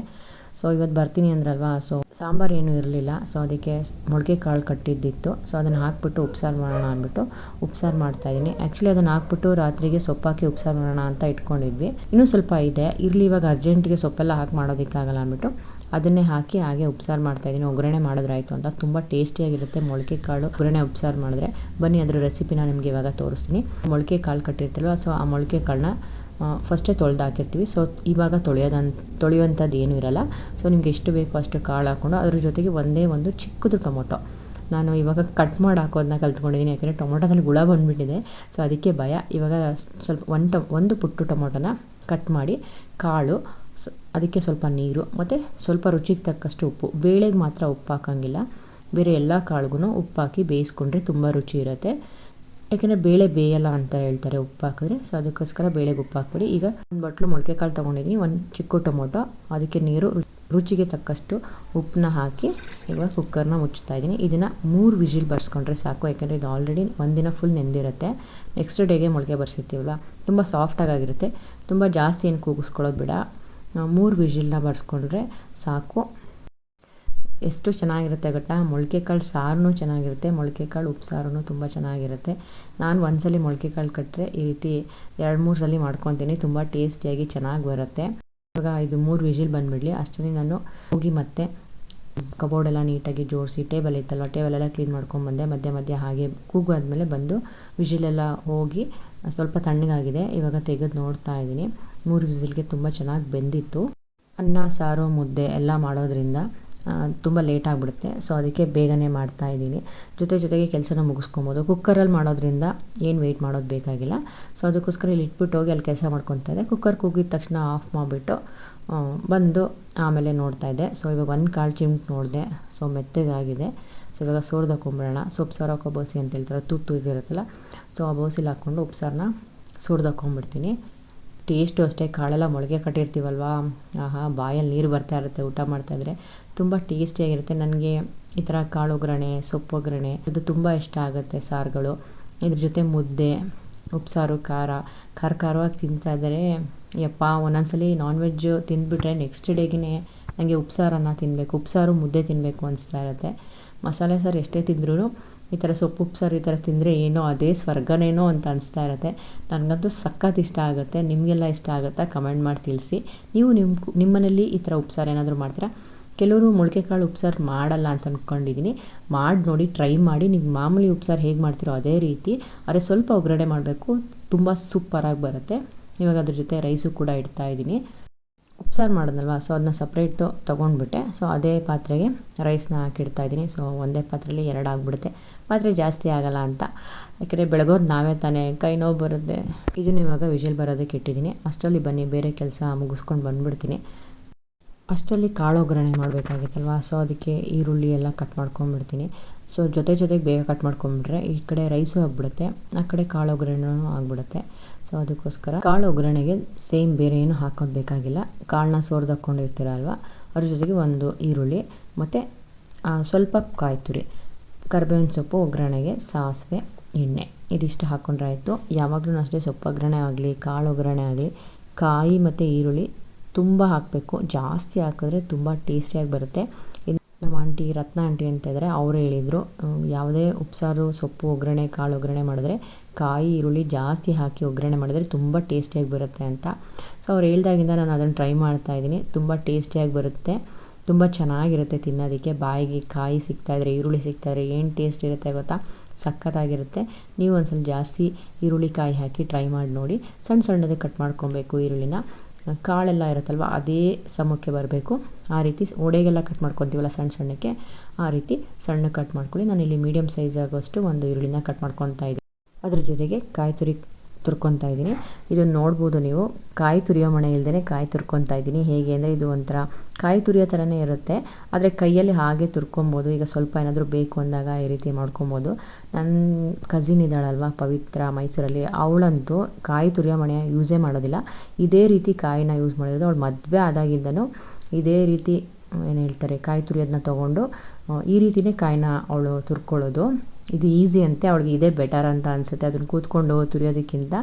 ಸೊ ಇವತ್ತು ಬರ್ತೀನಿ ಅಂದ್ರಲ್ವಾ? ಸೊ ಸಾಂಬಾರು ಏನೂ ಇರಲಿಲ್ಲ. ಸೊ ಅದಕ್ಕೆ ಮೊಳಕೆ ಕಾಳು ಕಟ್ಟಿದ್ದಿತ್ತು. ಸೊ ಅದನ್ನು ಹಾಕ್ಬಿಟ್ಟು ಉಪ್ಸಾರು ಮಾಡೋಣ ಅಂದ್ಬಿಟ್ಟು ಉಪ್ಸಾರು ಮಾಡ್ತಾಯಿದ್ದೀನಿ ಆ್ಯಕ್ಚುಲಿ ಅದನ್ನು ಹಾಕ್ಬಿಟ್ಟು ರಾತ್ರಿಗೆ ಸೊಪ್ಪಾಕಿ ಉಪ್ಸಾರು ಮಾಡೋಣ ಅಂತ ಇಟ್ಕೊಂಡಿದ್ವಿ. ಇನ್ನೂ ಸ್ವಲ್ಪ ಇದೆ. ಇರಲಿ, ಇವಾಗ ಅರ್ಜೆಂಟಿಗೆ ಸೊಪ್ಪೆಲ್ಲ ಹಾಕಿ ಮಾಡೋದಕ್ಕಾಗಲ್ಲ ಅಂದ್ಬಿಟ್ಟು ಅದನ್ನೇ ಹಾಕಿ ಹಾಗೆ ಉಪ್ಸಾರು ಮಾಡ್ತಾಯಿದ್ದೀನಿ ಒಗ್ಗರಣೆ ಮಾಡಿದ್ರಾಯ್ತು ಅಂತ. ತುಂಬ ಟೇಸ್ಟಿಯಾಗಿರುತ್ತೆ ಮೊಳಕೆ ಕಾಳು. ಒಗ್ಗರಣೆ ಉಪ್ಸಾರು ಮಾಡಿದ್ರೆ. ಬನ್ನಿ, ಅದರ ರೆಸಿಪಿನ ನಿಮಗೆ ಇವಾಗ ತೋರಿಸ್ತೀನಿ. ಮೊಳಕೆ ಕಾಳು ಕಟ್ಟಿರ್ತಲ್ವ ಸೊ ಆ ಮೊಳಕೆ ಕಾಳನ್ನ ಫಸ್ಟೇ ತೊಳೆದು ಹಾಕಿರ್ತೀವಿ ಸೊ ಇವಾಗ ತೊಳೆಯೋದಂತ, ತೊಳೆಯುವಂಥದ್ದು ಏನೂ ಇರಲ್ಲ. ಸೊ ನಿಮ್ಗೆ ಎಷ್ಟು ಬೇಕೋ ಅಷ್ಟು ಕಾಳು ಹಾಕ್ಕೊಂಡು ಅದ್ರ ಜೊತೆಗೆ ಒಂದೇ ಒಂದು ಚಿಕ್ಕದು ಟೊಮೊಟೊ. ನಾನು ಇವಾಗ ಕಟ್ ಮಾಡಿ ಹಾಕೋದನ್ನ ಕಲ್ತ್ಕೊಂಡಿದ್ದೀನಿ ಯಾಕಂದರೆ ಟೊಮೊಟೊದಲ್ಲಿ ಹುಳ ಬಂದುಬಿಟ್ಟಿದೆ. ಸೊ ಅದಕ್ಕೆ ಭಯ. ಇವಾಗ ಸ್ವಲ್ಪ ಒಂದು ಟೊ, ಒಂದು ಪುಟ್ಟು ಟೊಮೊಟೊನ ಕಟ್ ಮಾಡಿ ಕಾಳು ಅದಕ್ಕೆ ಸ್ವಲ್ಪ ನೀರು, ಮತ್ತು ಸ್ವಲ್ಪ ರುಚಿಗೆ ತಕ್ಕಷ್ಟು ಉಪ್ಪು. ಬೇಳೆಗೆ ಮಾತ್ರ ಉಪ್ಪು ಹಾಕೋಂಗಿಲ್ಲ. ಬೇರೆ ಎಲ್ಲ ಕಾಳಿಗೂ ಹಾಕಿ ಬೇಯಿಸ್ಕೊಂಡ್ರೆ ತುಂಬ ರುಚಿ ಇರುತ್ತೆ. ಯಾಕೆಂದರೆ ಬೇಳೆ ಬೇಯಲ್ಲ ಅಂತ ಹೇಳ್ತಾರೆ ಉಪ್ಪು ಹಾಕಿದ್ರೆ. ಸೊ ಅದಕ್ಕೋಸ್ಕರ ಬೇಳೆಗೆ ಉಪ್ಪು ಹಾಕ್ಬಿಡಿ. ಈಗ ಒಂದು ಬಟ್ಲು ಮೊಳಕೆ ಕಾಳು ತೊಗೊಂಡಿದ್ದೀನಿ ಒಂದು ಚಿಕ್ಕ ಟೊಮೊಟೊ, ಅದಕ್ಕೆ ನೀರು ರುಚಿಗೆ ತಕ್ಕಷ್ಟು ಉಪ್ಪನ್ನ ಹಾಕಿ ಇವಾಗ ಕುಕ್ಕರ್ನ ಮುಚ್ತಾ ಇದ್ದೀನಿ. ಇದನ್ನು ಮೂರು ವಿಜಿಲ್ ಬರ್ಸ್ಕೊಂಡ್ರೆ ಸಾಕು. ಯಾಕೆಂದರೆ ಇದು ಆಲ್ರೆಡಿ ಒಂದಿನ ಫುಲ್ ನೆಂದಿರುತ್ತೆ. ನೆಕ್ಸ್ಟ್ ಡೇಗೆ ಮೊಳಕೆ ಬರ್ಸಿರ್ತೀವಲ್ಲ, ತುಂಬ ಸಾಫ್ಟಾಗಿರುತ್ತೆ ತುಂಬ ಜಾಸ್ತಿ ಏನು ಕೂಗಿಸ್ಕೊಳ್ಳೋದು ಬೇಡ. ಮೂರು ವಿಜಿಲ್ನ ಬರ್ಸ್ಕೊಂಡ್ರೆ ಸಾಕು. ಎಷ್ಟು ಚೆನ್ನಾಗಿರುತ್ತೆ ಗೊತ್ತಾ? ಮೊಳಕೆ ಕಾಳು ಸಾರು ಚೆನ್ನಾಗಿರುತ್ತೆ ಮೊಳಕೆ ಕಾಳು ಉಪ್ಸಾರೂ ತುಂಬ ಚೆನ್ನಾಗಿರುತ್ತೆ. ನಾನು ಒಂದ್ಸಲಿ ಮೊಳಕೆ ಕಾಳು ಕಟ್ಟರೆ ಈ ರೀತಿ ಎರಡು ಮೂರು ಸಲ ಮಾಡ್ಕೊತೀನಿ, ತುಂಬ ಟೇಸ್ಟಿಯಾಗಿ ಚೆನ್ನಾಗಿ ಬರುತ್ತೆ. ಇವಾಗ ಇದು ಮೂರು ವಿಜಿಲ್ ಬಂದುಬಿಡಲಿ ಅಷ್ಟೇ ನಾನು ಹೋಗಿ ಮತ್ತೆ ಕಬೋರ್ಡ್ ಎಲ್ಲ ನೀಟಾಗಿ ಜೋಡಿಸಿ, ಟೇಬಲ್ ಇತ್ತಲ್ವ ಟೇಬಲೆಲ್ಲ ಕ್ಲೀನ್ ಮಾಡ್ಕೊಂಡ್ಬಂದೆ ಮಧ್ಯೆ ಮಧ್ಯೆ ಹಾಗೆ ಕೂಗು ಆದಮೇಲೆ ಬಂದು ವಿಜಿಲೆಲ್ಲ ಹೋಗಿ ಸ್ವಲ್ಪ ತಣ್ಣಗಾಗಿದೆ, ಇವಾಗ ತೆಗೆದು ನೋಡ್ತಾ ಇದ್ದೀನಿ. ಮೂರು ವಿಸಿಲ್ಗೆ ತುಂಬ ಚೆನ್ನಾಗಿ ಬೆಂದಿತ್ತು. ಅನ್ನ, ಸಾರು, ಮುದ್ದೆ ಎಲ್ಲ ಮಾಡೋದ್ರಿಂದ ತುಂಬ ಲೇಟ್ ಆಗಿಬಿಡುತ್ತೆ. ಸೊ ಅದಕ್ಕೆ ಬೇಗನೆ ಮಾಡ್ತಾ ಇದ್ದೀನಿ. ಜೊತೆ ಜೊತೆಗೆ ಕೆಲಸನ ಮುಗಿಸ್ಕೊಬೋದು. ಕುಕ್ಕರಲ್ಲಿ ಮಾಡೋದ್ರಿಂದ ಏನು ವೆಯ್ಟ್ ಮಾಡೋದು ಬೇಕಾಗಿಲ್ಲ. ಸೊ ಅದಕ್ಕೋಸ್ಕರ ಇಲ್ಲಿ ಇಟ್ಬಿಟ್ಟು ಹೋಗಿ ಅಲ್ಲಿ ಕೆಲಸ ಮಾಡ್ಕೊತಾ ಇದ್ದೆ. ಕುಕ್ಕರ್ ಕೂಗಿದ ತಕ್ಷಣ ಆಫ್ ಮಾಡಿಬಿಟ್ಟು ಬಂದು ಆಮೇಲೆ ನೋಡ್ತಾ ಇದ್ದೆ. ಸೊ ಇವಾಗ ಒಂದು ಕಾಳು ಚಿಮ್ಟ್ ನೋಡಿದೆ. ಸೊ ಮೆತ್ತಗಾಗಿದೆ. ಸೊ ಇವಾಗ ಸೋರ್ದು ಹಾಕೊಂಬಿಡೋಣ ಸೊಪ್ಸಾರು ಹಾಕೋ ಬೋಸಿ ಅಂತ ಹೇಳ್ತಾರೆ. ತುತ್ತು ಇದಿರುತ್ತಲ್ಲ ಸೊ ಆ ಬೋಸಿಲಿ ಹಾಕ್ಕೊಂಡು ಉಪ್ಸಾರನ್ನ ಸುರ್ದು ಹಾಕ್ಕೊಂಬಿಡ್ತೀನಿ ಟೇಸ್ಟು ಅಷ್ಟೇ. ಕಾಳೆಲ್ಲ ಮೊಳಗೆ ಕಟ್ಟಿರ್ತೀವಲ್ವಾ? ಆಹಾ, ಬಾಯಲ್ಲಿ ನೀರು ಬರ್ತಾ ಇರುತ್ತೆ. ಊಟ ಮಾಡ್ತಾಯಿದ್ರೆ ತುಂಬ ಟೇಸ್ಟಿಯಾಗಿರುತ್ತೆ. ನನಗೆ ಈ ಥರ ಕಾಳು ಒಗ್ಗರಣೆ ಸೊಪ್ಪು ಒಗ್ಗರಣೆ ಇದು ತುಂಬ ಇಷ್ಟ ಆಗುತ್ತೆ ಸಾರುಗಳು. ಇದ್ರ ಜೊತೆ ಮುದ್ದೆ, ಉಪ್ಸಾರು, ಖಾರ ಖಾರ ಖಾರವಾಗಿ ತಿಂತಾ ಇದ್ದರೆ, ಯಪ್ಪ, ಒಂದೊಂದ್ಸಲಿ ನಾನ್ ವೆಜ್ಜು ತಿಂದುಬಿಟ್ರೆ ನೆಕ್ಸ್ಟ್ ಡೇಗೆ ನನಗೆ ಉಪ್ಸಾರನ್ನ ತಿನ್ನಬೇಕು ಉಪ್ಸಾರು, ಮುದ್ದೆ ತಿನ್ನಬೇಕು ಅನಿಸ್ತಾ ಇರುತ್ತೆ. ಮಸಾಲೆ ಸಾರು ಎಷ್ಟೇ ತಿಂದ್ರೂ ಈ ಥರ ಸೊಪ್ಪು, ಉಪ್ಸಾರು ಈ ಥರ ತಿಂದರೆ ಏನೋ ಅದೇ ಸ್ವರ್ಗನೇನೋ ಅಂತ ಅನಿಸ್ತಾ ಇರುತ್ತೆ. ನನಗಂತೂ ಸಖತ್ ಇಷ್ಟ ಆಗುತ್ತೆ. ನಿಮಗೆಲ್ಲ ಇಷ್ಟ ಆಗುತ್ತಾ? ಕಮೆಂಟ್ ಮಾಡಿ ತಿಳಿಸಿ. ನೀವು ನಿಮ್ಮ, ನಿಮ್ಮನೇಲಿ ಈ ಥರ ಉಪ್ಸಾರು ಏನಾದರೂ ಮಾಡ್ತೀರಾ? ಕೆಲವರು ಮೊಳಕೆ ಕಾಳು ಉಪ್ಸಾರು ಮಾಡಲ್ಲ ಅಂತ ಅಂದ್ಕೊಂಡಿದ್ದೀನಿ ಮಾಡಿ ನೋಡಿ ಟ್ರೈ ಮಾಡಿ. ನೀವು ಮಾಮೂಲಿ ಉಪ್ಸಾರು ಹೇಗೆ ಮಾಡ್ತೀರೋ ಅದೇ ರೀತಿ. ಆದರೆ ಸ್ವಲ್ಪ ಒಗ್ಗರಣೆ ಮಾಡಬೇಕು. ತುಂಬ ಸೂಪರಾಗಿ ಬರುತ್ತೆ. ಇವಾಗ ಅದ್ರ ಜೊತೆ ರೈಸು ಕೂಡ ಇಡ್ತಾ ಇದ್ದೀನಿ. ಉಪ್ಸಾರು ಮಾಡಿದ್ನಲ್ವ? ಸೊ ಅದನ್ನ ಸಪ್ರೇಟು ತೊಗೊಂಡ್ಬಿಟ್ಟೆ. ಸೊ ಅದೇ ಪಾತ್ರೆಗೆ ರೈಸ್ನ ಹಾಕಿಡ್ತಾ ಇದ್ದೀನಿ. ಸೊ ಒಂದೇ ಪಾತ್ರೆಯಲ್ಲಿ ಎರಡು ಆಗಿಬಿಡುತ್ತೆ. ಪಾತ್ರೆ ಜಾಸ್ತಿ ಆಗಲ್ಲ ಅಂತ. ಯಾಕೆಂದರೆ ಬೆಳಗೋದು ನಾವೇ ತಾನೇ. ಕೈ ನೋವು ಬರುತ್ತೆ. ಇದನ್ನು ಇವಾಗ ವಿಷಲ್ ಬರೋದಕ್ಕೆ ಇಟ್ಟಿದ್ದೀನಿ. ಅಷ್ಟರಲ್ಲಿ ಬನ್ನಿ. ಬೇರೆ ಕೆಲಸ ಮುಗಿಸ್ಕೊಂಡು ಬಂದುಬಿಡ್ತೀನಿ. ಅಷ್ಟರಲ್ಲಿ ಕಾಳು ಒಗ್ಗರಣೆ ಮಾಡಬೇಕಾಗಿತ್ತಲ್ವ? ಸೊ ಅದಕ್ಕೆ ಈರುಳ್ಳಿ ಎಲ್ಲ ಕಟ್ ಮಾಡ್ಕೊಂಬಿಡ್ತೀನಿ ಸೊ ಜೊತೆ ಜೊತೆಗೆ ಬೇಗ ಕಟ್ ಮಾಡ್ಕೊಂಡ್ಬಿಟ್ರೆ ಈ ಕಡೆ ರೈಸು ಆಗ್ಬಿಡುತ್ತೆ, ಆ ಕಡೆ ಕಾಳು ಒಗ್ಗರಣೆನೂ ಆಗಿಬಿಡುತ್ತೆ. ಸೊ ಅದಕ್ಕೋಸ್ಕರ ಕಾಳು ಒಗ್ಗರಣೆಗೆ ಸೇಮ್ ಬೇರೆ ಏನು ಹಾಕೋದು ಬೇಕಾಗಿಲ್ಲ. ಕಾಳನ್ನ ಸೋರ್ದಾಕೊಂಡಿರ್ತೀರಲ್ವ ಅದ್ರ ಜೊತೆಗೆ ಒಂದು ಈರುಳ್ಳಿ, ಮತ್ತು ಸ್ವಲ್ಪ ಕಾಯಿ ತುರಿ, ಕರ್ಬೇವಿನ ಸೊಪ್ಪು, ಒಗ್ಗರಣೆಗೆ ಸಾಸಿವೆ, ಎಣ್ಣೆ. ಇದಿಷ್ಟು ಹಾಕ್ಕೊಂಡ್ರೆ ಆಯಿತು. ಯಾವಾಗಲೂ ಅಷ್ಟೇ ಸೊಪ್ಪು ಒಗ್ಗರಣೆ ಆಗಲಿ, ಕಾಳು ಒಗ್ಗರಣೆ ಆಗಲಿ, ಕಾಯಿ ಮತ್ತು ಈರುಳ್ಳಿ ತುಂಬ ಹಾಕಬೇಕು. ಜಾಸ್ತಿ ಹಾಕಿದ್ರೆ ತುಂಬ ಟೇಸ್ಟಿಯಾಗಿ ಬರುತ್ತೆ. ನಮ್ಮ ಆಂಟಿ ರತ್ನ ಆಂಟಿ ಅಂತ ಇದ್ದಾರೆ, ಅವರು ಹೇಳಿದರು ಯಾವುದೇ ಉಪ್ಸಾರು, ಸೊಪ್ಪು, ಒಗ್ಗರಣೆ, ಕಾಳು ಒಗ್ಗರಣೆ ಮಾಡಿದ್ರೆ, ಕಾಯಿ, ಈರುಳ್ಳಿ ಜಾಸ್ತಿ ಹಾಕಿ ಒಗ್ಗರಣೆ ಮಾಡಿದ್ರೆ ತುಂಬ ಟೇಸ್ಟಿಯಾಗಿ ಬರುತ್ತೆ ಅಂತ. ಸೊ ಅವ್ರು ಹೇಳ್ದಾಗಿಂದ ನಾನು ಅದನ್ನು ಟ್ರೈ ಮಾಡ್ತಾ ಇದ್ದೀನಿ. ತುಂಬ ಟೇಸ್ಟಿಯಾಗಿ ಬರುತ್ತೆ. ತುಂಬ ಚೆನ್ನಾಗಿರುತ್ತೆ ತಿನ್ನೋದಕ್ಕೆ. ಬಾಯಿಗೆ ಕಾಯಿ ಸಿಗ್ತಾಯಿದ್ರೆ ಈರುಳ್ಳಿ ಸಿಗ್ತಾಯಿದ್ರೆ ಏನು ಟೇಸ್ಟ್ ಇರುತ್ತೆ ಗೊತ್ತಾ? ಸಖತ್ತಾಗಿರುತ್ತೆ. ನೀವು ಒಂದ್ಸಲ ಜಾಸ್ತಿ ಈರುಳ್ಳಿ ಕಾಯಿ ಹಾಕಿ ಟ್ರೈ ಮಾಡಿ ನೋಡಿ. ಸಣ್ಣ ಸಣ್ಣದಕ್ಕೆ ಕಟ್ ಮಾಡ್ಕೊಬೇಕು ಈರುಳ್ಳಿನ. ಕಾಳೆಲ್ಲ ಇರುತ್ತಲ್ವ, ಅದೇ ಸಮಕ್ಕೆ ಬರಬೇಕು. ಆ ರೀತಿ ಒಡೆಗೆಲ್ಲ ಕಟ್ ಮಾಡ್ಕೊತೀವಲ್ಲ ಸಣ್ಣ ಸಣ್ಣಕ್ಕೆ, ಆ ರೀತಿ ಸಣ್ಣ ಕಟ್ ಮಾಡ್ಕೊಳ್ಳಿ. ನಾನು ಇಲ್ಲಿ ಮೀಡಿಯಮ್ ಸೈಜ್ ಆಗೋಷ್ಟು ಒಂದು ಈರುಳ್ಳಿನ ಕಟ್ ಮಾಡ್ಕೊತಾ ಇದ್ದೀನಿ. ಅದ್ರ ಜೊತೆಗೆ ಕಾಯಿ ತುರಿ ತುರ್ಕೊತಾ ಇದ್ದೀನಿ. ಇದನ್ನು ನೋಡ್ಬೋದು ನೀವು. ಕಾಯಿ ತುರಿಯೋ ಮಣೆ ಇಲ್ಲದೇ ಕಾಯಿ ತುರ್ಕೊತಾ ಇದ್ದೀನಿ. ಹೇಗೆ ಅಂದರೆ ಇದು ಒಂಥರ ಕಾಯಿ ತುರಿಯೋ ಥರನೇ ಇರುತ್ತೆ. ಆದರೆ ಕೈಯಲ್ಲಿ ಹಾಗೆ ತುರ್ಕೊಬೋದು. ಈಗ ಸ್ವಲ್ಪ ಏನಾದರೂ ಬೇಕು ಅಂದಾಗ ಈ ರೀತಿ ಮಾಡ್ಕೊಬೋದು. ನನ್ನ ಕಸಿನ್ ಇದ್ದಾಳಲ್ವ, ಪವಿತ್ರ ಮೈಸೂರಲ್ಲಿ. ಅವಳಂತೂ ಕಾಯಿ ತುರಿಯೋ ಮಣೆ ಯೂಸೇ ಮಾಡೋದಿಲ್ಲ. ಇದೇ ರೀತಿ ಕಾಯಿನ ಯೂಸ್ ಮಾಡಿರೋದು. ಅವಳು ಮದುವೆ ಆದಾಗಿಂದನು ಇದೇ ರೀತಿ, ಏನು ಹೇಳ್ತಾರೆ, ಕಾಯಿ ತುರಿಯೋದನ್ನ ತೊಗೊಂಡು ಈ ರೀತಿಯೇ ಕಾಯಿನ ಅವಳು ತುರ್ಕೊಳ್ಳೋದು. ಇದು ಈಸಿ ಅಂತೆ, ಅವಳಿಗೆ ಇದೇ ಬೆಟರ್ ಅಂತ ಅನಿಸುತ್ತೆ. ಅದನ್ನು ಕೂತ್ಕೊಂಡು ತುರಿಯೋದಕ್ಕಿಂತ.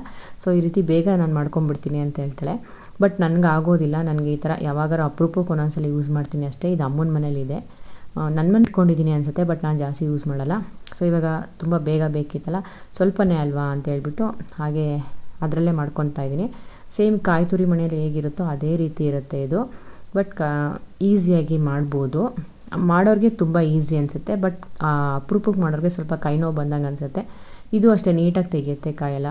ಸೊ ಈ ರೀತಿ ಬೇಗ ನಾನು ಮಾಡ್ಕೊಂಬಿಡ್ತೀನಿ ಅಂತ ಹೇಳ್ತಾಳೆ. ಬಟ್ ನನಗೆ ಆಗೋದಿಲ್ಲ. ನನಗೆ ಈ ಥರ ಯಾವಾಗಾರು ಅಪರೂಪಕ್ಕೆ ಒಂದೊಂದ್ಸಲ ಯೂಸ್ ಮಾಡ್ತೀನಿ ಅಷ್ಟೇ. ಇದು ಅಮ್ಮನ ಮನೇಲಿದೆ. ನನ್ನ ಮನೆ ಇಟ್ಕೊಂಡಿದ್ದೀನಿ ಅನಿಸುತ್ತೆ ಬಟ್ ನಾನು ಜಾಸ್ತಿ ಯೂಸ್ ಮಾಡಲ್ಲ. ಸೊ ಇವಾಗ ತುಂಬ ಬೇಗ ಬೇಕಿತ್ತಲ್ಲ. ಸ್ವಲ್ಪನೇ ಅಲ್ವಾ ಅಂತ ಹೇಳ್ಬಿಟ್ಟು ಹಾಗೆ ಅದರಲ್ಲೇ ಮಾಡ್ಕೊತಾ ಇದ್ದೀನಿ. ಸೇಮ್ ಕಾಯಿ ತುರಿ ಮನೆಯಲ್ಲಿ ಹೇಗಿರುತ್ತೋ ಅದೇ ರೀತಿ ಇರುತ್ತೆ ಇದು. ಬಟ್ ಕಾ ಈಸಿಯಾಗಿ ಮಾಡ್ಬೋದು. ಮಾಡೋರಿಗೆ ತುಂಬ ಈಸಿ ಅನಿಸುತ್ತೆ ಬಟ್ ಅಪ್ರೂಪಕ್ಕೆ ಮಾಡೋರಿಗೆ ಸ್ವಲ್ಪ ಕೈ ನೋವು ಬಂದಂಗೆ ಅನಿಸುತ್ತೆ. ಇದು ಅಷ್ಟೇ ನೀಟಾಗಿ ತೆಗೆಯುತ್ತೆ ಕಾಯೆಲ್ಲ.